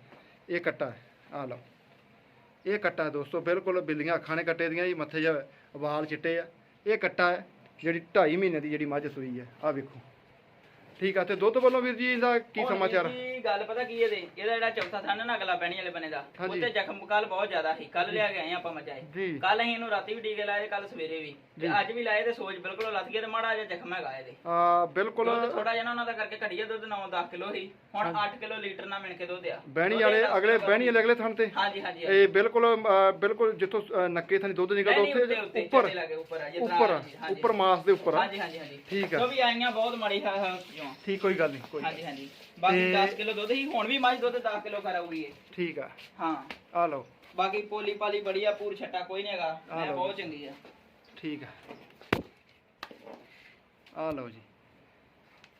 ਇਹ ਕੱਟਾ ਆ ਲਓ ਇਹ ਕੱਟਾ ਦੋਸਤੋ ਬਿਲਕੁਲ ਬਿੱਲੀਆਂ ਅੱਖਾਂ ਨੇ ਕੱਟੇ ਦੀਆਂ ਜੀ ਮੱਥੇ 'ਚ ਵਾਲ ਚਿੱਟੇ ਆ। ਇਹ ਕੱਟਾ ਹੈ ਜਿਹੜੀ 2.5 ਮਹੀਨੇ ਦੀ ਜਿਹੜੀ ਮੱਝ ਸੂਈ ਹੈ ਆ ਵੇਖੋ। ਠੀਕ ਆ ਤੇ ਦੁੱਧ ਵੱਲੋਂ ਵੀਰ ਜੀ ਇਹਦਾ ਕੀ ਹੁਣ ਸਮਾਚਾਰ? ਵੀਰ ਜੀ ਗੱਲ ਪਤਾ ਕੀ ਇਹਦੇ ਇਹਦਾ ਜਿਹੜਾ ਚੌਥਾ ਥਣ ਨਾ ਅਗਲਾ ਬਹਿਣੀ ਵਾਲੇ ਬਨੇ ਦਾ ਹਾਂਜੀ। ਉੱਤੇ ਜ਼ਖਮ ਕੱਲ ਬਹੁਤ ਜ਼ਿਆਦਾ ਸੀ। ਕੱਲ ਲਿਆ ਕੇ ਆਏ ਆਪਾਂ ਮਚਾਏ ਜੀ। ਕੱਲ ਅਸੀਂ ਇਹਨੂੰ ਰਾਤੀ ਵੀ ਟੀਕੇ ਲਾਏ ਕੱਲ ਸਵੇਰੇ ਵੀ। ਤੇ। ਅੱਜ ਵੀ ਲਾਏ ਤੇ ਸੋਜ ਬਿਲਕੁਲ ਲੱਥ ਗਿਆ ਤੇ ਮਾੜਾ ਜਿਹਾ ਜ਼ਖਮ ਹੈਗਾ ਇਹਦੇ। ਆ ਬਿਲਕੁਲ। ਦੁੱਧ ਥੋੜਾ ਜਿਹਾ ਨਾ ਉਹਨਾਂ ਦਾ ਕਰਕੇ ਘਟੀਆ ਦੁੱਧ 9-10 ਕਿਲੋ ਸੀ ਹੁਣ 8 ਕਿਲੋ ਲੀਟਰ ਨਾਲ ਮਿਣ ਕੇ ਦੁੱਧ ਆ। ਬਹਿਣੀ ਵਾਲੇ ਅਗਲੇ ਬਹਿਣੀ ਵਾਲੇ ਅਗਲੇ ਥਣ ਤੇ। ਹਾਂਜੀ ਹਾਂਜੀ ਇਹ ਬਿਲਕੁਲ ਅ, ਬਿਲਕੁਲ ਜਿੱਥੋਂ ਅ, ਨੱਕੇ ਥਾਨੀ ਦੁੱਧ ਨਿਕਲਦਾ ਉੱਤੇ ਉੱਥੇ ਉੱਤੇ ਉੱਪਰ ਲਾਗੇ ਉੱਪਰ ਆ ਤਰ੍ਹਾਂ ਉੱਪਰ ਹਾਂਜੀ, ਹਾਂਜੀ। ਉੱਪਰ ਮਾਸ ਦੇ ਉੱਪਰ ਆ। ਹਾਂਜੀ ਹਾਂਜੀ ਹਾਂਜੀ। ਠੀਕ ਆ। ਜੋ ਵੀ ਆਈਆਂ ਬਹੁਤ ਮਾੜੀ ਹਾਂ ਹਾਂ ਕਿਉਂ ਠੀਕ ਕੋਈ ਗੱਲ ਨਹੀਂ ਕੋਈ ਹਾਂਜੀ ਹਾਂਜੀ। ਬਾਕੀ ਤੇ- 10 ਕਿਲੋ ਦੁੱਧ ਹੀ ਹੁਣ ਵੀ ਮੱਝ ਦੁੱਧ 10 ਕਿਲੋ ਕਰਾਉਗੀ ਇਹ। ਠੀਕ ਆ। ਹਾਂ। ਆ ਲਓ। ਬਾਕੀ ਪੋਲੀ ਪਾਲੀ ਬੜੀ ਆ ਪੂਰ ਛੱਟਾ ਕੋਈ ਨਹੀਂ ਹੈਗਾ। ਆ ਮੈਂ ਲਓ। ਬਹੁਤ ਚੰਗੀ ਆ। ਠੀਕ ਆ ਆ ਲਓ ਜੀ।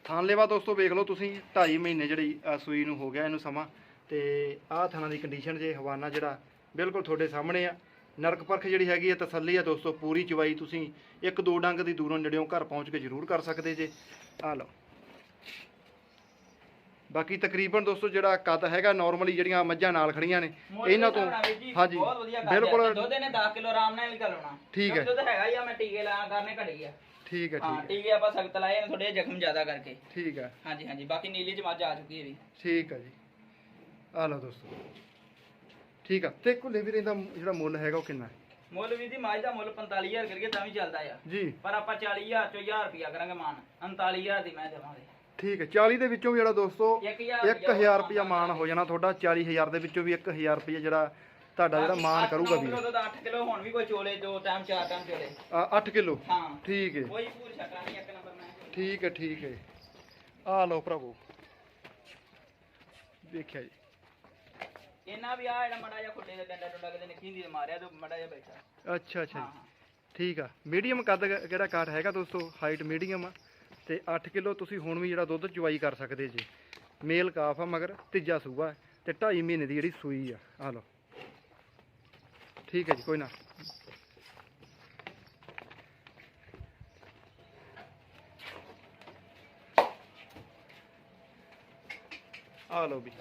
ਥਾਂ ਦੋਸਤੋ ਵੇਖ ਲਓ ਤੁਸੀਂ 2.5 ਮਹੀਨੇ ਜਿਹੜੀ ਅ, ਸੂਈ ਨੂੰ ਹੋ ਗਿਆ ਇਹਨੂੰ ਸਮਾਂ। ਤੇ ਆਹ ਥਾਣਾ ਦੀ ਕੰਡੀਸ਼ਨ ਜੇ ਹਵਾਨਾ ਜਿਹੜਾ ਬਿਲਕੁਲ ਤੁਹਾਡੇ ਸਾਹਮਣੇ ਆ। ਨਰਕ ਪਰਖ ਜਿਹੜੀ ਹੈਗੀ ਆ ਤਸੱਲੀ ਆ ਦੋਸਤੋ ਪੂਰੀ ਚਵਾਈ ਤੁਸੀਂ ਇੱਕ ਦੋ ਡੰਗ ਦੀ ਦੂਰੋਂ ਨੇੜਿਓਂ ਘਰ ਪਹੁੰਚ ਕੇ ਜ਼ਰੂਰ ਕਰ ਸਕਦੇ ਜੇ। ਆ ਲਓ। ਬਾਕੀ ਤਕਰੀਬਨ ਦੋਸਤੋ ਜਿਹੜਾ ਕੱਦ ਹੈਗਾ ਨਾਰਮਲੀ ਜਿਹੜੀਆਂ ਮੱਝਾਂ ਨਾਲ ਖੜੀਆਂ ਨੇ ਇਹਨਾਂ ਤੋਂ ਹਾਂਜੀ ਬਿਲਕੁਲ। ਦੁੱਧ ਇਹਨੇ 10 ਕਿਲੋ ਆਰਾਮ ਨਾਲ ਘਲਾਉਣਾ ਠੀਕ ਹੈ। ਦੁੱਧ ਹੈਗਾ ਹੀ ਆ ਮੈਂ ਟੀਕੇ ਲਾਇਆ ਕਰਨੇ ਘੜੀ ਆ। ਠੀਕ ਹੈ ਠੀਕ ਹੈ। ਟੀਕੇ ਆਪਾਂ ਸਖਤ ਲਾਏ ਨੇ ਥੋੜੇ ਜ਼ਖਮ ਜ਼ਿਆਦਾ ਕਰਕੇ। ਠੀਕ ਹੈ। ਹਾਂਜੀ ਹਾਂਜੀ ਬਾਕੀ ਨੀਲੀ ਚ ਮੱਝ ਆ ਚੁੱਕੀ ਹੈ ਵੀ। ਠੀਕ ਹੈ ਜੀ। ਆ ਲਓ ਦੋਸਤੋ। ਠੀਕ ਆ। ਤੇ ਕੁੱਲੇ ਵੀਰੇ ਦਾ ਜਿਹੜਾ ਮੁੱਲ ਹੈਗਾ ਉਹ ਕਿੰਨਾ ਹੈ? ਮੁੱਲ ਵੀ ਦੀ ਮੱਝ ਦਾ ਮੁੱਲ 45000 ਕਰਕੇ ਤਾਂ ਵੀ ਚੱਲਦਾ ਆ। ਜੀ। ਪਰ ਆਪਾਂ 40000 ਚੋਂ 1000 ਰੁਪਿਆ ਕਰਾਂਗੇ ਮਾਨ। 39000 ਦੀ ਮੈਂ ਦੇਵਾਂਗੇ। ਠੀਕ ਹੈ 40 ਦੇ ਵਿੱਚੋਂ ਵੀ ਜਿਹੜਾ ਦੋਸਤੋ 1000 1000 ਰੁਪਿਆ ਮਾਨ ਹੋ ਜਾਣਾ ਤੁਹਾਡਾ 40000 ਦੇ ਵਿੱਚੋਂ ਵੀ 1000 ਰੁਪਿਆ ਜਿਹੜਾ ਤੁਹਾਡਾ ਜਿਹੜਾ ਮਾਨ ਕਰੂਗਾ ਵੀ ਕਿਲੋ ਦਾ 8 ਕਿਲੋ ਹੁਣ ਵੀ ਕੋਈ ਚੋਲੇ ਦੋ ਟਾਈਮ ਚਾਰ ਟਾਈਮ ਚੋਲੇ। 8 ਕਿਲੋ? ਹਾਂ। ਠੀਕ ਹੈ। ਕੋਈ ਪੂਰ ਛੱਟਾ ਨਹੀਂ ਇੱਕ ਨੰਬਰ ਮੈਂ ਠੀਕ ਹੈ ਠੀਕ ਹੈ। ਆ ਲਓ ਭਰਾਵੋ। ਵੇਖਿਆ ਜੀ। ਇਹਨਾਂ ਵੀ ਆ ਜਿਹੜਾ ਮੜਾ ਜਿਹਾ ਖੁੱਡੇ ਦੇ ਡੰਡਾ ਡੰਡਾ ਕਿਤੇ ਨਿੱਕੀ ਤੇ ਮਾਰਿਆ ਤੇ ਮੜਾ ਜਿਹਾ ਬੈਠਾ। ਅੱਛਾ ਅੱਛਾ ਜੀ। ਠੀਕ ਆ। ਮੀਡੀਅਮ ਕੱਦ ਕਿਹੜਾ ਕਾਟ ਹੈਗਾ ਦੋਸਤੋ? ਹਾਈਟ ਮੀਡੀਅਮ ਆ। ਤੇ 8 ਕਿਲੋ ਤੁਸੀਂ ਹੁਣ ਵੀ ਜਿਹੜਾ ਦੁੱਧ ਚੁਵਾਈ ਕਰ ਸਕਦੇ ਜੀ। ਮੇਲ ਕਾਫ ਆ ਮਗਰ, ਤੀਜਾ ਸੂਆ ਹੈ ਤੇ 2.5 ਮਹੀਨੇ ਦੀ ਜਿਹੜੀ ਸੂਈ ਆ। ਆ ਲਓ। ਠੀਕ ਹੈ ਜੀ, ਕੋਈ ਨਾ। ਆ ਲਓ ਵੀ।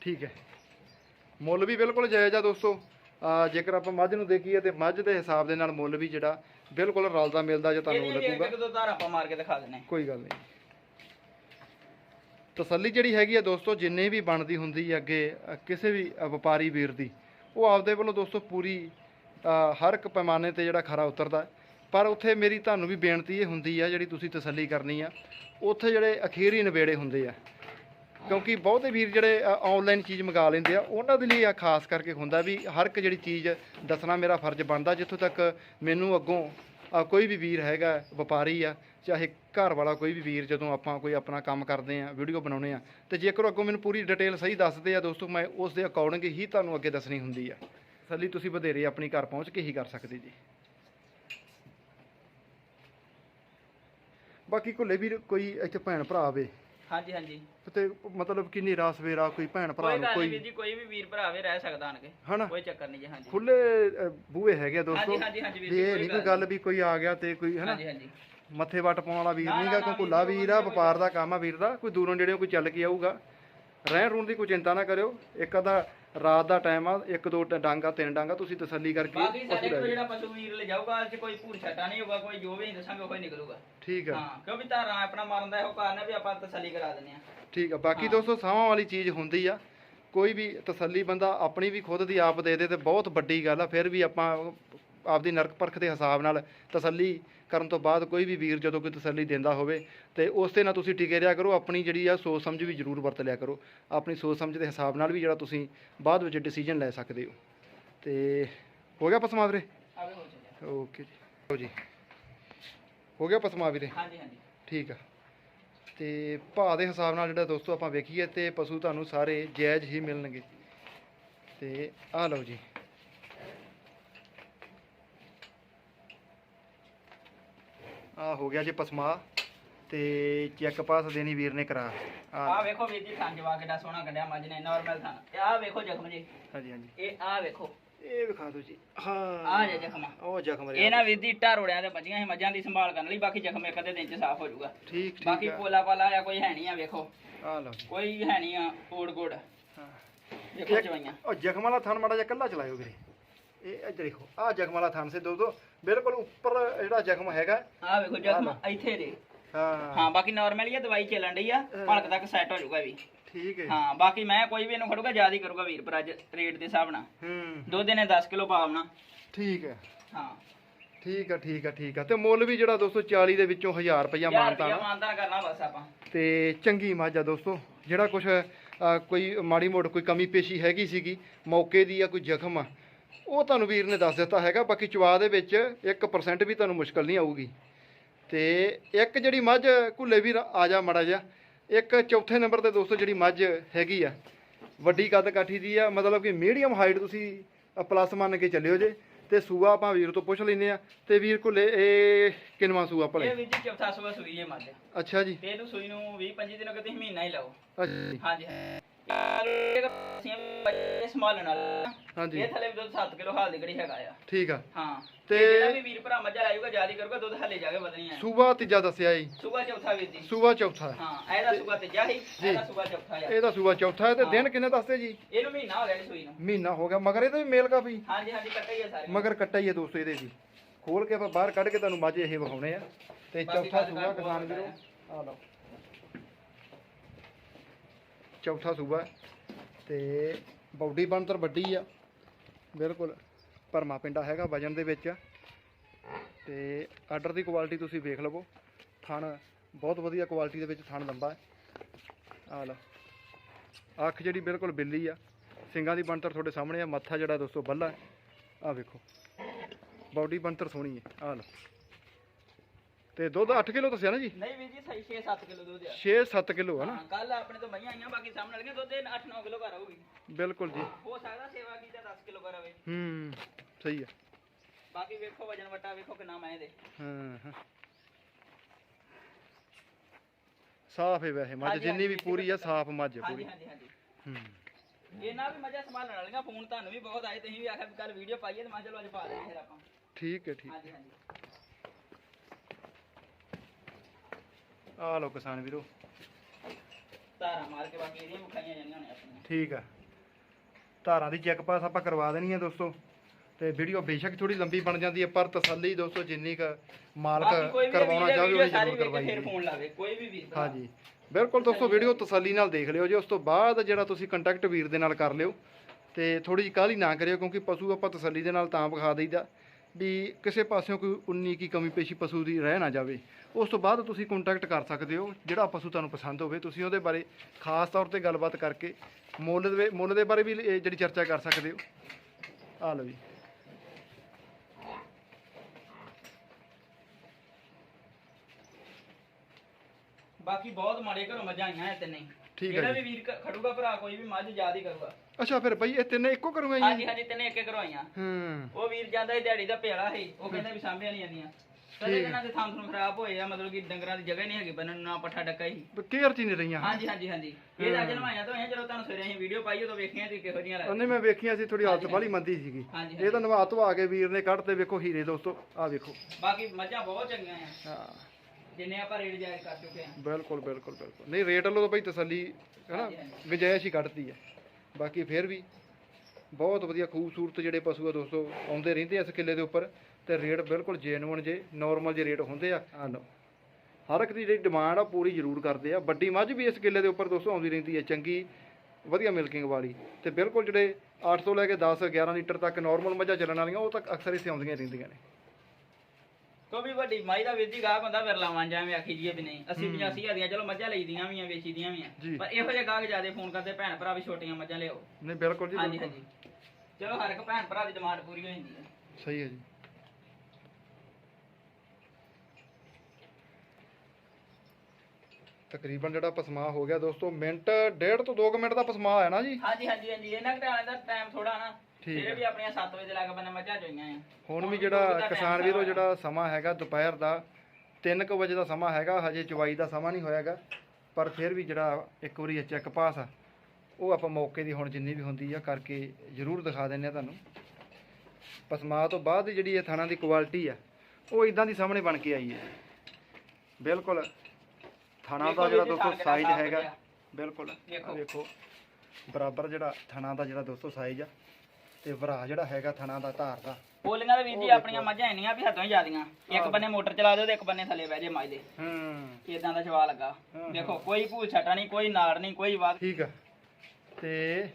ਠੀਕ ਹੈ। ਮੁੱਲ ਵੀ ਬਿਲਕੁਲ ਜਾਇਜ਼ ਆ ਦੋਸਤੋ। ਜੇਕਰ ਆਪਾਂ ਮੱਝ ਨੂੰ ਦੇਖੀਏ ਤੇ ਮੱਝ ਦੇ ਹਿਸਾਬ ਦੇ ਨਾਲ ਮੁੱਲ ਵੀ ਜਿਹੜਾ ਬਿਲਕੁਲ ਰਲਦਾ ਮਿਲਦਾ ਜੋ ਤੁਹਾਨੂੰ ਲੱਗੂਗਾ। ਇੱਕ ਦੋ ਧਾਰ ਆਪਾਂ ਮਾਰ ਕੇ ਦਿਖਾ ਦਿੰਨੇ ਕੋਈ ਗੱਲ ਨਹੀਂ। ਤਸੱਲੀ ਜਿਹੜੀ ਹੈਗੀ ਆ ਦੋਸਤੋ ਜਿੰਨੇ ਵੀ ਬਣਦੀ ਹੁੰਦੀ ਹੈ ਅੱਗੇ ਕਿਸੇ ਵੀ ਵਪਾਰੀ ਵੀਰ ਦੀ ਉਹ ਆਪਦੇ ਵੱਲੋਂ ਦੋਸਤੋ ਪੂਰੀ ਹਰ ਇੱਕ ਪੈਮਾਨੇ ਤੇ ਜਿਹੜਾ ਖਰਾ ਉਤਰਦਾ। ਪਰ ਉੱਥੇ ਮੇਰੀ ਤੁਹਾਨੂੰ ਵੀ ਬੇਨਤੀ ਇਹ ਹੁੰਦੀ ਆ ਜਿਹੜੀ ਤੁਸੀਂ ਤਸੱਲੀ ਕਰਨੀ ਆ ਉੱਥੇ ਜਿਹੜੇ ਅਖੀਰੀ ਨਵੇੜੇ ਹੁੰਦੇ ਆ ਕਿਉਂਕਿ ਬਹੁਤੇ ਵੀਰ ਜਿਹੜੇ ਆਨਲਾਈਨ ਚੀਜ਼ ਮੰਗਾ ਲੈਂਦੇ ਆ, ਉਹਨਾਂ ਦੇ ਲਈ ਆ ਖਾਸ ਕਰਕੇ ਹੁੰਦਾ ਵੀ ਹਰ ਇੱਕ ਜਿਹੜੀ ਚੀਜ਼ ਦੱਸਣਾ ਮੇਰਾ ਫਰਜ਼ ਬਣਦਾ, ਜਿੱਥੋਂ ਤੱਕ ਮੈਨੂੰ ਅੱਗੋਂ ਕੋਈ ਵੀ ਵੀਰ ਹੈਗਾ, ਵਪਾਰੀ ਆ, ਚਾਹੇ ਘਰ ਵਾਲਾ ਕੋਈ ਵੀ ਵੀਰ, ਜਦੋਂ ਆਪਾਂ ਕੋਈ ਆਪਣਾ ਕੰਮ ਕਰਦੇ ਆ ਵੀਡੀਓ ਬਣਾਉਨੇ ਆ, ਤੇ ਜੇਕਰ ਅੱਗੋਂ ਮੈਨੂੰ ਪੂਰੀ ਡਿਟੇਲ ਸਹੀ ਦੱਸਦੇ ਆ, ਦੋਸਤੋ, ਮੈਂ ਉਸ ਦੇ ਅਕੋਰਡਿੰਗ ਹੀ ਤੁਹਾਨੂੰ ਅੱਗੇ ਦੱਸਣੀ ਹੁੰਦੀ ਆ। ਤਸੱਲੀ ਤੁਸੀਂ ਵਧੇਰੇ ਆਪਣੀ ਘਰ ਪਹੁੰਚ ਕੇ ਹੀ ਕਰ ਸਕਦੇ ਜੀ। ਬਾਕੀ ਕੋਲੇ ਵੀਰ, ਕੋਈ ਇੱਥੇ ਭੈਣ ਭਰਾ ਆਵੇ? ਹਾਂਜੀ ਹਾਂਜੀ। ਤੇ ਮਤਲਬ ਕਿੰਨੀ ਰਾਸ ਵੇਰਾ ਕੋਈ ਭੈਣ ਭਰਾ ਕੋਈ ਨੂੰ ਗੱਲ ਨਹੀਂ ਕੋਈ ਵੀਰ ਜੀ ਕੋਈ ਵੀ ਵੀਰ ਭਰਾਵੇ ਰਹਿ ਸਕਦਾ ਆਣ ਕੇ। ਹਨਾ? ਕੋਈ ਚੱਕਰ ਨਹੀਂ ਜੀ ਹਾਂਜੀ। ਖੁੱਲੇ ਬੂਹੇ ਹੈਗੇ ਆ ਦੋਸਤੋ। ਹਾਂਜੀ ਹਾਂਜੀ ਹਾਂਜੀ ਵੀਰ ਵੀ ਜੀ ਇਹ ਕੋਈ ਨਹੀਂ ਕੋਈ ਗੱਲ ਗੱਲ ਵੀ ਕੋਈ ਆ ਗਿਆ ਤੇ ਕੋਈ ਹਨਾ? ਹਾਂਜੀ ਹਾਂਜੀ। ਮੱਥੇ ਵੱਟ ਪਾਉਣ ਵਾਲਾ ਵੀਰ ਨਾ, ਨਹੀਂਗਾ ਨਾ, ਕੋਈ ਨਾ, ਭੁੱਲਾ ਵੀਰ ਆ ਕੋਈ ਵਪਾਰ ਦਾ ਕੰਮ ਆ ਵੀਰ ਦਾ। ਕੋਈ ਦੂਰੋਂ ਜਿਹੜੇ ਕੋਈ ਚੱਲ ਕੇ ਆਊਗਾ। ਰਹਿਣ ਰੂਣ ਦੀ ਕੋਈ ਚਿੰਤਾ ਨਾ ਕਰਿਓ। ਇੱਕ ਅਦਾ ਰਾਤ ਦਾ ਟਾਈਮ ਆ ਇੱਕ ਦੋ ਡਾਂਗਾ ਤਿੰਨ ਡਾਂਗਾ ਤੁਸੀਂ ਤਸੱਲੀ ਕਰਕੇ ਬਾਕੀ ਸਾਡੇ ਕੋਲ। ਜਿਹੜਾ ਪਸ਼ੂ ਵੀਰ ਲੈ ਜਾਊਗਾ ਅੱਜ ਕੋਈ ਭੂਰ ਛੱਟਾ ਨਹੀਂ ਹੋਊਗਾ ਕੋਈ ਜੋ ਵੀ ਨਹੀਂ ਦੱਸਾਂਗੇ ਉਹ ਹੀ ਨਿਕਲੂਗਾ ਠੀਕ ਆ ਹਾਂ ਕਿਉਂਕਿ ਧਾਰਾਂ ਆਪਣਾ ਮਾਰਨ ਦਾ ਇਹੋ ਕਾਰਨ ਹੈ ਵੀ ਆਪਾਂ ਤਸੱਲੀ ਕਰਾ ਦਿੰਦੇ ਆ ਠੀਕ ਆ ਬਾਕੀ। ਦੋਸਤੋ ਸਾਹਾਂ ਵਾਲੀ ਚੀਜ਼ ਹੁੰਦੀ ਆ ਕੋਈ ਵੀ ਤਸੱਲੀ ਬੰਦਾ ਆਪਣੀ ਵੀ ਖੁਦ ਦੀ ਆਪ ਦੇ ਦੇ ਤੇ ਬਹੁਤ ਵੱਡੀ ਗੱਲ ਆ ਫਿਰ ਵੀ ਆਪਾਂ ਆਪਦੀ ਨਰਕ ਪਰਖ ਦੇ ਹਿਸਾਬ ਨਾਲ ਤਸੱਲੀ ਕਰਨ ਤੋਂ ਬਾਅਦ ਕੋਈ ਵੀ ਵੀਰ ਜਦੋਂ ਕੋਈ ਤਸੱਲੀ ਦਿੰਦਾ ਹੋਵੇ ਤੇ ਉਸ ਤੇ ਨਾਲ ਤੁਸੀਂ ਟਿਕੇ ਰਿਹਾ ਕਰੋ ਆਪਣੀ ਜਿਹੜੀ ਆ ਸੋਚ ਸਮਝ ਵੀ ਜ਼ਰੂਰ ਵਰਤ ਲਿਆ ਕਰੋ। ਆਪਣੀ ਸੋਚ ਸਮਝ ਦੇ ਹਿਸਾਬ ਨਾਲ ਵੀ ਜਿਹੜਾ ਤੁਸੀਂ ਬਾਅਦ ਵਿੱਚ ਡਿਸੀਜਨ ਲੈ ਸਕਦੇ ਹੋ। ਤੇ ਹੋ ਗਿਆ ਪਸਮਾ ਵੀਰੇ? ਆਵੇ ਹੋ ਚੱਲਿਆ ਓਕੇ ਜੀ। ਹੋ ਜੀ। ਹੋ ਗਿਆ ਪਸਮਾ ਵੀਰੇ? ਹਾਂਜੀ ਹਾਂਜੀ। ਠੀਕ ਆ। ਤੇ ਭਾਅ ਦੇ ਹਿਸਾਬ ਨਾਲ ਜਿਹੜਾ ਦੋਸਤੋ ਆਪਾਂ ਵੇਖੀਏ ਤੇ ਪਸ਼ੂ ਤੁਹਾਨੂੰ ਸਾਰੇ ਜਾਇਜ਼ ਹੀ ਮਿਲਣਗੇ। ਤੇ ਆਹ ਲਓ ਜੀ। ਆ ਹੋ ਗਿਆ ਜੀ ਪਸਮਾ ਤੇ ਚੈੱਕ ਪਾਸ ਦੇਣੀ ਵੀਰ ਨੇ ਕਰਾ। ਆਹ ਆ ਵੇਖੋ ਵੀਰ ਜੀ ਥਾਂ ਜਵਾ ਕਿੱਡਾ ਸੋਹਣਾ ਕੱਢਿਆ ਮੱਝ ਨੇ ਨਾਰਮਲ ਥਾਂ। ਆਹ ਵੇਖੋ ਜ਼ਖਮ ਜੀ। ਹਾਂਜੀ ਹਾਂਜੀ। ਇਹ ਆਹ ਵੇਖੋ। ਇਹ ਵਿਖਾ ਦਿਓ ਜੀ। ਹਾਂ। ਆਹ ਜੇ ਜ਼ਖਮ ਆ। ਉਹ ਜ਼ਖਮ ਇਹ ਨਾ ਵੀਰ ਦੀ ਇੱਟਾਂ ਰੋੜਿਆਂ ਤੇ ਵੱਜੀਆਂ ਸੀ ਮੱਝਾਂ ਦੀ ਸੰਭਾਲ ਕਰਨ ਲਈ ਬਾਕੀ ਜ਼ਖਮ ਇੱਕ ਅੱਧੇ ਦਿਨ ਚ ਸਾਫ਼ ਹੋ ਜਾਊਗਾ। ਠੀਕ ਠੀਕ ਬਾਕੀ ਆ ਪੋਲਾ ਪਾਲਾ ਆ ਕੋਈ ਹੈ ਨਹੀਂ ਆ ਵੇਖੋ। ਆ ਲਓ ਜੀ। ਕੋਈ ਹੈ ਨਹੀਂ ਆ ਓੜ ਗੋੜ ਹਾਂ। ਵੇਖੋ ਇੱਕ- ਚਵਾਈਆਂ ਉਹ ਜ਼ਖਮ ਵਾਲਾ ਥਣ ਮਾੜਾ ਜਿਹਾ ਕੱਲਾ ਚਲਾਇਓ ਵੀਰੇ। ਇਹ ਇੱਧਰ ਦੇਖੋ ਆਹ ਜ਼ਖਮ ਵਾਲਾ ਥਣ ਸੇ ਦੋਸਤੋ ਬਿਲਕੁਲ ਉੱਪਰ ਜਿਹੜਾ ਜ਼ਖਮ ਹੈਗਾ। ਆਹ ਵੇਖੋ ਜ਼ਖਮ ਇੱਥੇ ਦੇ। ਹਾਂ। ਹਾਂ ਬਾਕੀ ਨਾਰਮਲ ਹੀ ਆ ਦਵਾਈ ਚੱਲਣ ਡਈ ਆ ਭਲਕ ਤੱਕ ਸੈੱਟ ਹੋ ਜਾਊਗਾ ਵੀ। ਠੀਕ ਹੈ। ਹਾਂ ਬਾਕੀ ਮੈਂ ਕੋਈ ਵੀ ਇਹਨੂੰ ਖੜੂਗਾ ਜ਼ਿਆਦਾ ਹੀ ਕਰੂਗਾ ਵੀਰ ਪਰ ਅੱਜ ਰੇਟ ਦੇ ਹਿਸਾਬ ਨਾਲ। ਹੂੰ। ਦੁੱਧ ਇਹਨੇ 10 ਕਿਲੋ ਪਾਵਣਾ ਠੀਕ ਹੈ। ਹਾਂ। ਠੀਕ ਆ ਠੀਕ ਆ ਠੀਕ ਆ। ਤੇ ਮੁੱਲ ਵੀ ਜਿਹੜਾ ਦੋਸਤੋ 40 ਦੇ ਵਿੱਚੋਂ 1000 ਰੁਪਇਆ ਮਾਨਤਾ ਮਾਨਤਾ ਕਰਨਾ ਬਸ ਆਪਾਂ। ਤੇ ਚੰਗੀ ਆ ਦੋਸਤੋ ਜਿਹੜਾ ਕੁਝ ਕੋਈ ਮਾੜੀ ਮੋੜ ਕੋਈ ਕਮੀ ਪੇਸ਼ੀ ਹੈਗੀ ਸੀਗੀ ਮੌਕੇ ਦੀ ਆ ਕੋਈ ਜ਼ਖਮ ਆ ਉਹ ਤੁਹਾਨੂੰ ਵੀਰ ਨੇ ਦੱਸ ਦਿੱਤਾ ਹੈਗਾ ਬਾਕੀ ਚਵਾ ਦੇ ਵਿੱਚ 1% ਵੀ ਤੁਹਾਨੂੰ ਮੁਸ਼ਕਲ ਨਹੀਂ ਆਊਗੀ। ਤੇ ਇੱਕ ਜਿਹੜੀ ਮੱਝ ਘੁੱਲੇ ਵੀਰ ਆ ਜਾ ਮੜਾ ਜਾ ਇੱਕ ਚੌਥੇ ਨੰਬਰ ਤੇ ਦੋਸਤੋ ਜਿਹੜੀ ਮੱਝ ਹੈਗੀ ਆ ਵੱਡੀ ਕੱਦ ਕਾਠੀ ਦੀ ਆ ਮਤਲਬ ਕਿ ਮੀਡੀਅਮ ਹਾਈਟ ਤੁਸੀਂ ਪਲੱਸ ਮੰਨ ਕੇ ਚੱਲਿਓ ਜੇ। ਤੇ ਸੂਆ ਆਪਾਂ ਵੀਰ ਤੋਂ ਪੁੱਛ ਲੈਨੇ ਆ। ਤੇ ਵੀਰ ਘੁੱਲੇ ਇਹ ਕਿੰਨਵਾਂ ਸੂਆ ਇਹ ਭਲੇ ਵੀਰ ਜੀ ਚੌਥਾ ਸੂਆ ਸੂਈ ਹੈ ਮੱਝ। ਅੱਛਾ ਜੀ। ਤੇ ਇਹਨੂੰ ਸੂਈ ਨੂੰ 20 25 ਦਿਨੋਂ ਕਿ ਤੁਸੀਂ ਮਹੀਨਾ ਹੀ ਲਾਓ। ਅੱਛਾ ਜੀ। ਹਾਂਜੀ। ਇਹ ਸਮਾਲ ਨਾਲ ਹਾਂਜੀ। ਇਹ ਥੱਲੇ ਵੀ ਦੁੱਧ 7 ਕਿਲੋ ਹਾਲ ਦੀ ਗੜੀ ਹੈਗਾ ਆ। ਠੀਕ ਆ। ਹਾਂ। ਤੇ- ਤੇ ਜਿਹੜਾ ਵੀ ਵੀਰ ਭਰਾ ਮੱਝਾਂ ਲਾਇਊਗਾ ਜ਼ਿਆਦਾ ਕਰੂਗਾ ਦੁੱਧ ਹੱਲੇ ਜਾ ਕੇ ਵਧਣੀ ਹੈ ਸੂਬਾ ਤੀਜਾ ਦੱਸਿਆ ਜੀ। ਸੂਆ ਚੌਥਾ ਵੀਰ ਜੀ। ਸੂਬਾ ਚੌਥਾ। ਹਾਂ ਇਹਦਾ ਸੂਆ ਤੀਜਾ ਹੀ ਜੀ। ਇਹਦਾ ਸੂਆ ਚੌਥਾ ਆ। ਇਹਦਾ ਸੂਬਾ ਚੌਥਾ ਹੈ ਤੇ। ਦਿਨ ਕਿੰਨੇ ਦੱਸਦੇ ਜੀ? ਇਹਨੂੰ ਮਹੀਨਾ ਹੋ ਗਿਆ ਜੀ ਸੂਈ ਨੂੰ। ਮਹੀਨਾ ਹੋ ਗਿਆ ਮਗਰ ਇਹਦੇ ਵੀ ਮੇਲ ਕਾਫੀ। ਹਾਂਜੀ ਹਾਂਜੀ ਕੱਟੇ ਹੀ ਆ ਸਾਰੇ। ਮਗਰ ਕੱਟਾ ਹੀ ਹੈ ਦੋਸਤੋ ਇਹਦੇ ਵੀ। ਖੋਲ ਕੇ ਆਪਾਂ ਬਾਹਰ ਕੱਢ ਕੇ ਤੁਹਾਨੂੰ ਮਾਝੇ ਇਹ ਵਿਖਾਉਣੇ ਆ। ਤੇ ਚੌਥਾ ਸੂਬਾ ਕਿਸਾਨ ਵੀਰੋ। ਆ ਲਓ। ਚੌਥਾ ਸੂਬਾ ਤੇ ਬਾਡੀ ਬਣਤਰ ਵੱਡੀ ਆ, ਬਿਲਕੁਲ ਭਰਮਾ ਪਿੰਡਾ ਹੈਗਾ ਵਜਨ ਦੇ ਵਿੱਚ। ਤੇ ਆਰਡਰ ਦੀ ਕੁਆਲਿਟੀ ਤੁਸੀਂ ਵੇਖ ਲਵੋ, ਥਣ ਬਹੁਤ ਵਧੀਆ ਕੁਆਲਿਟੀ ਦੇ ਵਿੱਚ ਥਣ ਲੰਬਾ ਹੈ। ਆ ਲਓ, ਅੱਖ ਜਿਹੜੀ ਬਿਲਕੁਲ ਬਿੱਲੀ ਆ, ਸਿੰਗਾਂ ਦੀ ਬਣਤਰ ਤੁਹਾਡੇ ਸਾਹਮਣੇ ਆ, ਮੱਥਾ ਜਿਹੜਾ ਦੋਸਤੋ ਬੱਲਾ ਆ ਵੇਖੋ, ਬਾਡੀ ਬਣਤਰ ਸੋਹਣੀ ਹੈ ਆ ਲਓ। ਤੇ ਦੁੱਧ 8 ਕਿਲੋ ਦੱਸਿਆ ਨਾ ਜੀ? ਨਹੀਂ ਵੀਰ ਜੀ ਸਹੀ 6-7 ਕਿਲੋ ਦੁੱਧ ਆ। 6-7 ਕਿਲੋ ਹੈ ਨਾ? ਕੱਲ ਆਪਣੇ ਤੋਂ ਮਈਆਂ ਆਈਆਂ ਬਾਕੀ ਸਾਹਮਣੇ ਵਾਲੀਆਂ ਦੁੱਧ 8-9 ਕਿਲੋ ਘਰ ਆਊਗੀ। ਬਿਲਕੁਲ ਜੀ। ਹੋ ਸਕਦਾ ਸੇਵਾ ਕੀ ਤਾਂ 10 ਕਿਲੋ ਘਰ ਆਵੇ। ਹੂੰ ਸਹੀ ਹੈ ਬਾਕੀ ਵੇਖੋ ਵਜਨ ਵਟਾ ਵੇਖੋ ਕਿੰਨਾ ਮੈਂ ਇਹਦੇ। ਹਾਂ ਹਾਂ। ਸਾਫ਼ ਹੈ ਵੈਸੇ ਮੱਝ ਹਾਂਜੀ, ਜਿੰਨੀ ਵੀ ਹਾਂਜੀ, ਪੂਰੀ ਆ ਸਾਫ਼ ਮੱਝ ਹੈ ਹਾਂਜੀ ਪੂਰੀ। ਹਾਂਜੀ ਹਾਂਜੀ। ਹੂੰ। ਇਹਨਾਂ ਵੀ ਮੱਝਾਂ ਸੰਭਾਲਣ ਵਾਲੀਆਂ ਫੋਨ ਤੁਹਾਨੂੰ ਵੀ ਬਹੁਤ ਆਏ ਤੁਸੀਂ ਵੀ ਆਖਿਆ ਵੀ ਕੱਲ ਵੀਡੀਓ ਪਾਈਏ ਤੇ ਮੈਂ ਕਿਹਾ ਚਲੋ ਅੱਜ ਪਾ ਦਿੰਦੇ ਫਿਰ ਆਪਾਂ। ਠੀਕ ਹੈ ਠੀਕ ਹਾਂਜੀ ਹਾਂਜੀ। ਆ ਲਓ ਕਿਸਾਨ ਵੀਰੋ। ਧਾਰਾ ਮਾਰ ਕੇ ਬਾਕੀ ਇਹਦੀਆਂ ਮੁਖਾਈਆਂ ਜਾਂਦੀਆਂ ਨੇ ਆਪਣੀਆਂ। ਠੀਕ ਆ। ਧਾਰਾਂ ਦੀ ਚੈੱਕ ਪਾਸ ਆਪਾਂ ਕਰਵਾ ਦੇਣੀ ਹੈ ਦੋਸਤੋ। ਤੇ ਵੀਡੀਓ ਬੇਸ਼ੱਕ ਥੋੜੀ ਲੰਬੀ ਬਣ ਜਾਂਦੀ ਹੈ ਪਰ ਤਸੱਲੀ ਦੋਸਤੋ ਜਿੰਨੀ ਕ ਮਾਲਕ ਕਰਵਾਉਣਾ ਚਾਹਵੇ ਸਾਰੀ ਜ਼ਰੂਰ ਕਰਵਾਈ ਫਿਰ। ਫੋਨ ਲਾਵੇ ਕੋਈ ਵੀ ਵੀਰ। ਹਾਂਜੀ। ਬਿਲਕੁਲ ਦੋਸਤੋ ਵੀਡੀਓ ਤਸੱਲੀ ਨਾਲ ਦੇਖ ਲਿਓ ਜੀ ਉਸ ਤੋਂ ਬਾਅਦ ਜਿਹੜਾ ਤੁਸੀਂ ਕੰਟੈਕਟ ਵੀਰ ਦੇ ਨਾਲ ਕਰ ਲਿਓ। ਤੇ ਥੋੜੀ ਜਿਹੀ ਕਾਹਲੀ ਨਾ ਕਰਿਓ ਕਿਉਂਕਿ ਪਸ਼ੂ ਆਪਾਂ ਤਸੱਲੀ ਦੇ ਨਾਲ ਤਾਂ ਵਿਖਾ ਦਈਦਾ। ਵੀ ਕਿਸੇ ਪਾਸਿਓਂ ਕੋਈ ਉਨੀ ਕੀ ਕਮੀ ਪੇਸ਼ੀ ਪਸ਼ੂ ਦੀ ਰਹਿ ਨਾ ਜਾਵੇ। ਉਸ ਤੋਂ ਬਾਅਦ ਤੁਸੀਂ ਕੰਟੈਕਟ ਕਰ ਸਕਦੇ ਹੋ ਜਿਹੜਾ ਪਸ਼ੂ ਤੁਹਾਨੂੰ ਪਸੰਦ ਹੋਵੇ। ਤੁਸੀਂ ਉਹਦੇ ਬਾਰੇ ਖਾਸ ਤੌਰ ਤੇ ਗੱਲਬਾਤ ਕਰਕੇ ਮੁੱਲ ਦੇ ਮੁੱਲ ਦੇ ਬਾਰੇ ਵੀ ਇਹ ਜਿਹੜੀ ਚਰਚਾ ਕਰ ਸਕਦੇ ਹੋ। ਆ ਲਓ ਜੀ। ਬਾਕੀ ਬਹੁਤ ਮਾੜੇ ਘਰੋਂ ਮੱਝਾਂ ਆਈਆਂ ਤਿੰਨੇ। ਠੀਕ ਹੈ ਜਿਹੜਾ। ਵੀ ਵੀਰ ਖੜੂਗਾ ਭਰਾ ਕੋਈ ਵੀ ਮੱਝ ਯਾਦ ਹੀ ਕਰੂਗਾ। ਅੱਛਾ ਫਿਰ ਬਈ ਇਹ ਤਿੰਨੇ ਇੱਕੋ ਕਰੂੰਗਾ ਹਾਂਜੀ ਜੀ ਹਾਂਜੀ ਤਿੰਨੇ ਇੱਕ ਆਈਆਂ। ਹੂੰ। ਉਹ ਵੀਰ ਜਾਂਦਾ ਸੀ ਦਿਹਾੜੀ ਦਾ ਪੇਲਾ ਸੀ। ਉਹ ਕਹਿੰਦਾ ਵੀ ਸਾਂਭਿਆ ਨਹੀਂ ਜਾਂਦੀਆਂ। ਕਦੇ ਠੀਕ। ਕਹਿੰਦਾ ਤੇ ਥਾਂ ਥਾਂ ਖਰਾਬ ਹੋਏ ਆ ਮਤਲਬ ਕਿ ਡੰਗਰਾਂ ਦੀ ਜਗ੍ਹਾ ਨਹੀਂ ਹੈਗੀ ਬੰਨਣ ਨੂੰ ਨਾ ਪੱਠਾ ਡੱਕਾ ਹੀ ਕੇਅਰ ਚ ਹੀ ਨਹੀਂ ਰਹੀਆਂ। ਹਾਂਜੀ ਹਾਂਜੀ ਹਾਂਜੀ। ਇਹ ਤਾਂ ਅੱਜ ਨਵਾਈਆਂ ਤੋਂ ਆਈਆਂ ਜਦੋਂ ਤੁਹਾਨੂੰ ਸਵੇਰੇ ਅਸੀਂ ਵੀਡੀਓ ਪਾਈ ਉਦੋਂ ਵੇਖੀਆਂ ਸੀ ਕਿਹੋ ਜਿਹੀਆਂ ਉਹਨੇ ਲੱਗਦੀਆਂ ਮੈਂ ਵੇਖੀਆਂ ਸੀ ਥੋੜੀ ਹਾਲਤ ਹਾਂਜੀ, ਬਾਲੀ ਮੰਦੀ ਸੀਗੀ। ਹਾਂਜੀ, ਇਹ ਤਾਂ ਨਵਾ ਧਵਾ ਕੇ ਵੀਰ ਨੇ ਕੱਢ ਤੇ ਵੇਖੋ ਹੀਰੇ ਦੋਸਤੋ ਆ ਵੇਖੋ। ਬਾਕੀ ਮੱਝਾਂ ਬਹੁਤ ਚੰਗੀਆਂ ਆ। ਹਾਂ। ਜਿੰਨੇ ਆਪਾਂ ਰੇਟ ਜਾਇਜ਼ ਕਰ ਚੁੱਕੇ ਆ। ਬਿਲਕੁਲ ਬਿਲਕੁਲ ਬਿਲਕੁਲ। ਨਹੀਂ ਰੇਟ ਵੱਲੋਂ ਤਾਂ ਭਾਈ ਤਸੱਲੀ ਹਾਂਜੀ, ਹਾਂਜੀ। ਗੁੰਜਾਇਸ਼ ਹੀ ਕੱਢਤੀ ਹੈ ਬਾਕੀ ਫਿਰ ਵੀ ਬਹੁਤ ਵਧੀਆ ਖੂਬਸੂਰਤ ਜਿਹੜੇ ਪਸ਼ੂ ਆ ਦੋਸਤੋ ਆਉਂਦੇ ਰਹਿੰਦੇ ਆ ਇਸ ਕਿੱਲੇ ਦੇ ਉੱਪਰ ਤੇ ਰੇਟ ਬਿਲਕੁਲ ਜੈਨੂਅਨ ਜੇ ਨਾਰਮਲ ਜੇ ਰੇਟ ਹੁੰਦੇ ਆ। ਲਓ ਹਰ ਇੱਕ ਦੀ ਜਿਹੜੀ ਡਿਮਾਂਡ ਆ ਪੂਰੀ ਜ਼ਰੂਰ ਕਰਦੇ ਆ। ਵੱਡੀ ਮੱਝ ਵੀ ਇਸ ਕਿੱਲੇ ਦੇ ਉੱਪਰ ਦੋਸਤੋ ਆਉਂਦੀ ਰਹਿੰਦੀ ਹੈ ਚੰਗੀ ਵਧੀਆ ਮਿਲਕਿੰਗ ਵਾਲੀ। ਤੇ ਬਿਲਕੁਲ ਜਿਹੜੇ 8 ਤੋਂ ਲੈ ਕੇ 10 11 ਲੀਟਰ ਤੱਕ ਨਾਰਮਲ ਮੱਝਾਂ ਚੱਲਣ ਵਾਲੀਆਂ ਉਹ ਤਾਂ ਅਕਸਰ ਇੱਥੇ ਆਉਂਦੀਆਂ ਰਹਿੰਦੀਆਂ ਨੇ। ਕੋ ਵੀ ਵੱਡੀ ਮਾਈ ਦਾ ਵੀਰ ਜੀ ਗਾਹਕ ਹੁੰਦਾ ਫਿਰ ਲਾਵਾਂ ਜਾਵੇਂ ਆਖੀ ਜੀਏ ਵੀ ਨਹੀਂ। 80 85 ਹਜ਼ਾਰ ਦੀਆਂ ਚਲੋ ਮੱਝਾਂ ਲਈਦੀਆਂ ਵੀ ਆ ਵੇਚੀਦੀਆਂ ਵੀ ਜੀ। ਆ ਪਰ ਇਹੋ ਜਿਹੇ ਗਾਹਕ ਜਿਆਦੇ ਫੋਨ ਕਰਦੇ ਭੈਣ ਭਰਾ ਵੀ ਛੋਟੀਆਂ ਮੱਝਾਂ ਲਿਓ ਨਹੀਂ ਬਿਲਕੁਲ ਜੀ ਹਾਂਜੀ ਬਿਲਕੁਲ। ਹਾਂਜੀ। ਚਲੋ ਹਰ ਇੱਕ ਭੈਣ ਭਰਾ ਦੀ ਡਿਮਾਂਡ ਪੂਰੀ ਹੋ ਜਾਂਦੀ ਹੈ। ਸਹੀ ਹੈ ਜੀ। ਤਕਰੀਬਨ ਜਿਹੜਾ ਪਸਮਾ ਹੋ ਗਿਆ ਦੋਸਤੋ ਮਿੰਟ ਡੇਢ ਤੋਂ 2 ਮਿੰਟ ਦਾ ਪਸਮਾ ਆਇਆ ਨਾ ਜੀ। ਹਾਂਜੀ ਹਾਂਜੀ ਹਾਂਜੀ। ਇਹਨਾਂ ਘਟਾਣੇ ਦਾ ਟਾਈਮ ਥੋੜਾ ਨਾ। ਠੀਕ ਹੈ। ਵੀ ਆਪਣੀਆਂ 7 ਵਜੇ ਲੱਗ ਬੰਨੇ ਮੱਝਾਂ ਚੋਈਆਂ ਆ ਹੁਣ ਵੀ ਜਿਹੜਾ ਕਿਸਾਨ ਵੀਰੋ। ਜਿਹੜਾ ਸਮਾਂ ਹੈਗਾ ਦੁਪਹਿਰ ਦਾ 3:00 ਵਜੇ ਦਾ ਸਮਾਂ ਹੈਗਾ ਹਜੇ ਚਵਾਈ ਦਾ ਸਮਾਂ ਨਹੀਂ ਹੋਇਆਗਾ ਪਰ ਫਿਰ ਵੀ ਜਿਹੜਾ ਇੱਕ ਵਾਰੀ ਚੈੱਕ ਪਾਸ ਆ ਉਹ ਆਪਾਂ ਮੌਕੇ ਦੀ ਹੁਣ ਜਿੰਨੀ ਵੀ ਹੁੰਦੀ ਆ ਕਰਕੇ ਜ਼ਰੂਰ ਦਿਖਾ ਦਿੰਨੇ ਆ ਤੁਹਾਨੂੰ ਪਸਮਾ ਤੋਂ ਬਾਅਦ ਦੀ ਜਿਹੜੀ ਇਹ ਥਾਣਾ ਦੀ ਕੁਆਲਿਟੀ ਆ ਉਹ ਇਦਾਂ ਦੀ ਸਾਹਮਣੇ ਬਣ ਕੇ ਆਈ ਹੈ ਥਾਣਾ ਥਾਣਾ ਦਾ ਦੇਖੋ ਜਿਹੜਾ ਦੋਸਤੋ ਸਾਈਜ਼ ਸਾਫ਼ ਹੈਗਾ। ਬਿਲਕੁਲ ਆਹ ਦੇਖੋ। ਵੇਖੋ ਬਰਾਬਰ ਜਿਹੜਾ ਥਾਣਾ ਦਾ ਜਿਹੜਾ ਦੋਸਤੋ ਸਾਈਜ਼ ਆ ਤੇ ਭਰਾ ਜਿਹੜਾ ਹੈਗਾ ਥਾਣਾ ਦਾ ਧਾਰ ਦਾ। ਬੋਲੀਆਂ ਦੇ ਵੀਰ ਜੀ। ਆਪਣੀਆਂ ਮੱਝਾਂ ਇੰਨੀਆਂ ਵੀ ਹੱਥੋਂ ਹੀ ਜਾਂਦੀਆਂ ਇੱਕ। ਬੰਨੇ ਮੋਟਰ ਚਲਾ ਦਿਓ ਤੇ ਇੱਕ ਬੰਨੇ ਥੱਲੇ ਬਹਿ ਜੇ ਮੱਝ ਦੇ। ਹੂੰ। ਇਦਾਂ ਦਾ ਜਵਾ ਲੱਗਾ ਦੇਖੋ ਕੋਈ ਭੂਲ ਛਟਾ ਨਹੀਂ ਕੋਈ ਨਾੜ ਨਹੀਂ ਕੋਈ ਵਾਦ ਠੀਕ ਆ। ਤੇ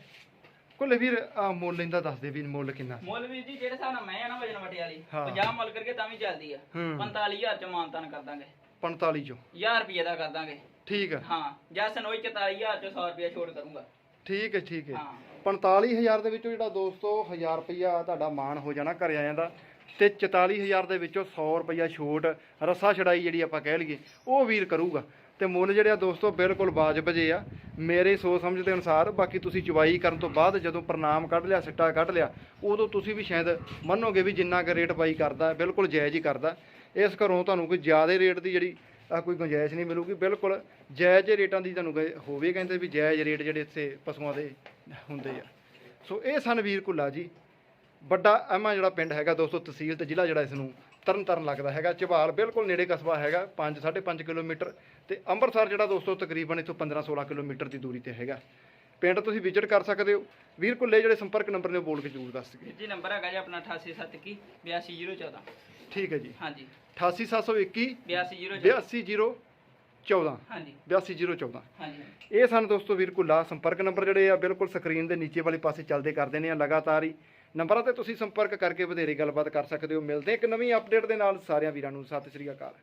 ਕੁੱਲੇ ਵੀਰ ਆ ਮੁੱਲ ਇਹਦਾ ਦੱਸ ਦੇ ਵੀ ਮੁੱਲ ਕਿੰਨਾ ਮੁੱਲ ਵੀਰ ਜੀ ਜਿਹੜੇ ਹਿਸਾਬ ਨਾਲ ਮੈਂ ਆ ਨਾ ਵਜਨ ਵਟੇ ਵਾਲੀ ਹਾਂ। 50 ਮੁੱਲ ਕਰਕੇ ਤਾਂ ਵੀ ਚੱਲਦੀ ਆ। ਹੂੰ। 45000 ਚ ਮਾਨਤਾਨ ਕਰ ਦਾਂਗੇ। 45 ਚੋਂ। 1000 ਰੁਪਏ ਦਾ ਕਰ ਦਾਂਗੇ। ਠੀਕ ਆ। ਹਾਂ ਜਾਂ ਸਨੋਈ 44000 ਚ 100 ਰੁਪਏ ਛੋੜ ਕਰੂੰਗਾ। ਠੀਕ ਹੈ ਠੀਕ ਹੈ ਹਾਂ। 45000 ਦੇ ਵਿੱਚੋਂ ਜਿਹੜਾ ਦੋਸਤੋ 1000 ਰੁਪਇਆ ਤੁਹਾਡਾ ਮਾਣ ਹੋ ਜਾਣਾ, ਘਰੇ ਆ ਜਾਂਦਾ। ਤੇ 44000 ਦੇ ਵਿੱਚੋਂ 100 ਰੁਪਇਆ ਛੋਟ, ਰੱਸਾ ਛੜਾਈ ਜਿਹੜੀ ਆਪਾਂ ਕਹਿ ਲਈਏ, ਉਹ ਵੀਰ ਕਰੂਗਾ। ਤੇ ਮੁੱਲ ਜਿਹੜੇ ਆ ਦੋਸਤੋ ਬਿਲਕੁਲ ਵਾਜਬ ਜੇ ਆ। ਮੇਰੇ ਸੋਚ ਸਮਝ ਦੇ ਅਨੁਸਾਰ, ਬਾਕੀ ਤੁਸੀਂ ਚਵਾਈ ਕਰਨ ਤੋਂ ਬਾਅਦ ਜਦੋਂ ਪ੍ਰਣਾਮ ਕੱਢ ਲਿਆ, ਸਿੱਟਾ ਕੱਢ ਲਿਆ, ਉਦੋਂ ਤੁਸੀਂ ਵੀ ਸ਼ਾਇਦ ਮੰਨੋਗੇ ਵੀ ਜਿੰਨਾ ਕੁ ਰੇਟ ਪਾਈ ਕਰਦਾ, ਬਿਲਕੁਲ ਜਾਇਜ਼ ਹੀ ਕਰਦਾ। ਇਸ ਘਰੋਂ ਤੁਹਾਨੂੰ ਕੋਈ ਜ਼ਿਆਦਾ ਰੇਟ ਦੀ ਜਿਹੜੀ ਕੋਈ ਗੁੰਜਾਇਸ਼ ਨਹੀਂ ਮਿਲੂਗੀ, ਬਿਲਕੁਲ ਜਾਇਜ਼ ਰੇਟਾਂ ਦੀ ਤੁਹਾਨੂੰ ਗਏ ਹੋਵੇ ਕਹਿੰਦੇ ਵੀ ਜਾਇਜ਼ ਰੇਟ ਜਿਹੜੇ ਇੱਥੇ ਪਸ਼ੂਆਂ ਦੇ ਹੁੰਦੇ ਆ। ਸੋ ਇਹ ਸਨ ਵੀਰ ਕੁੱਲਾ ਜੀ। ਵੱਡਾ ਅਮਾ ਜਿਹੜਾ ਪਿੰਡ ਹੈਗਾ ਦੋਸਤੋ, ਤਹਿਸੀਲ ਤੇ ਜ਼ਿਲ੍ਹਾ ਜਿਹੜਾ ਇਸ ਨੂੰ ਤਰਨ ਤਾਰਨ ਲੱਗਦਾ ਹੈਗਾ। ਝਬਾਲ ਬਿਲਕੁਲ ਨੇੜੇ ਕਸਬਾ ਹੈਗਾ 5 5.5 ਕਿਲੋਮੀਟਰ ਤੇ ਅੰਮ੍ਰਿਤਸਰ ਜਿਹੜਾ ਦੋਸਤੋ ਤਕਰੀਬਨ ਇੱਥੋਂ 15 16 ਕਿਲੋਮੀਟਰ ਦੀ ਦੂਰੀ ਤੇ ਹੈਗਾ। ਪਿੰਡ ਤੁਸੀਂ ਵਿਜ਼ਿਟ ਕਰ ਸਕਦੇ ਹੋ। ਵੀਰ ਕੁੱਲੇ ਜਿਹੜੇ ਸੰਪਰਕ ਨੰਬਰ ਨੇ ਉਹ ਬੋਲ ਕੇ ਜ਼ਰੂਰ ਦੱਸ ਦਿਓ। ਜੀ ਨੰਬਰ ਹੈਗਾ ਜੀ ਆਪਣਾ 88721 82014 ਠੀਕ ਹੈ ਜੀ। ਹਾਂਜੀ। 88721 82014 82014 ਹਾਂਜੀ। 82014 ਹਾਂਜੀ। ਇਹ ਸਨ ਦੋਸਤੋ ਵੀਰ ਕੁੱਲਾ ਸੰਪਰਕ ਨੰਬਰ ਜਿਹੜੇ ਆ ਬਿਲਕੁਲ ਸਕਰੀਨ ਦੇ ਨੀਚੇ ਵਾਲੇ ਪਾਸੇ ਚੱਲਦੇ ਕਰਦੇ ਨੇ ਆ ਲਗਾਤਾਰ ਹੀ। ਨੰਬਰਾਂ ਤੇ ਤੁਸੀਂ ਸੰਪਰਕ ਕਰਕੇ ਵਧੇਰੇ ਗੱਲਬਾਤ ਕਰ ਸਕਦੇ ਹੋ। ਮਿਲਦੇ ਇੱਕ ਨਵੀਂ ਅਪਡੇਟ ਦੇ ਨਾਲ। ਸਾਰਿਆਂ ਵੀਰਾਂ ਨੂੰ ਸਤਿ ਸ੍ਰੀ ਅਕਾਲ।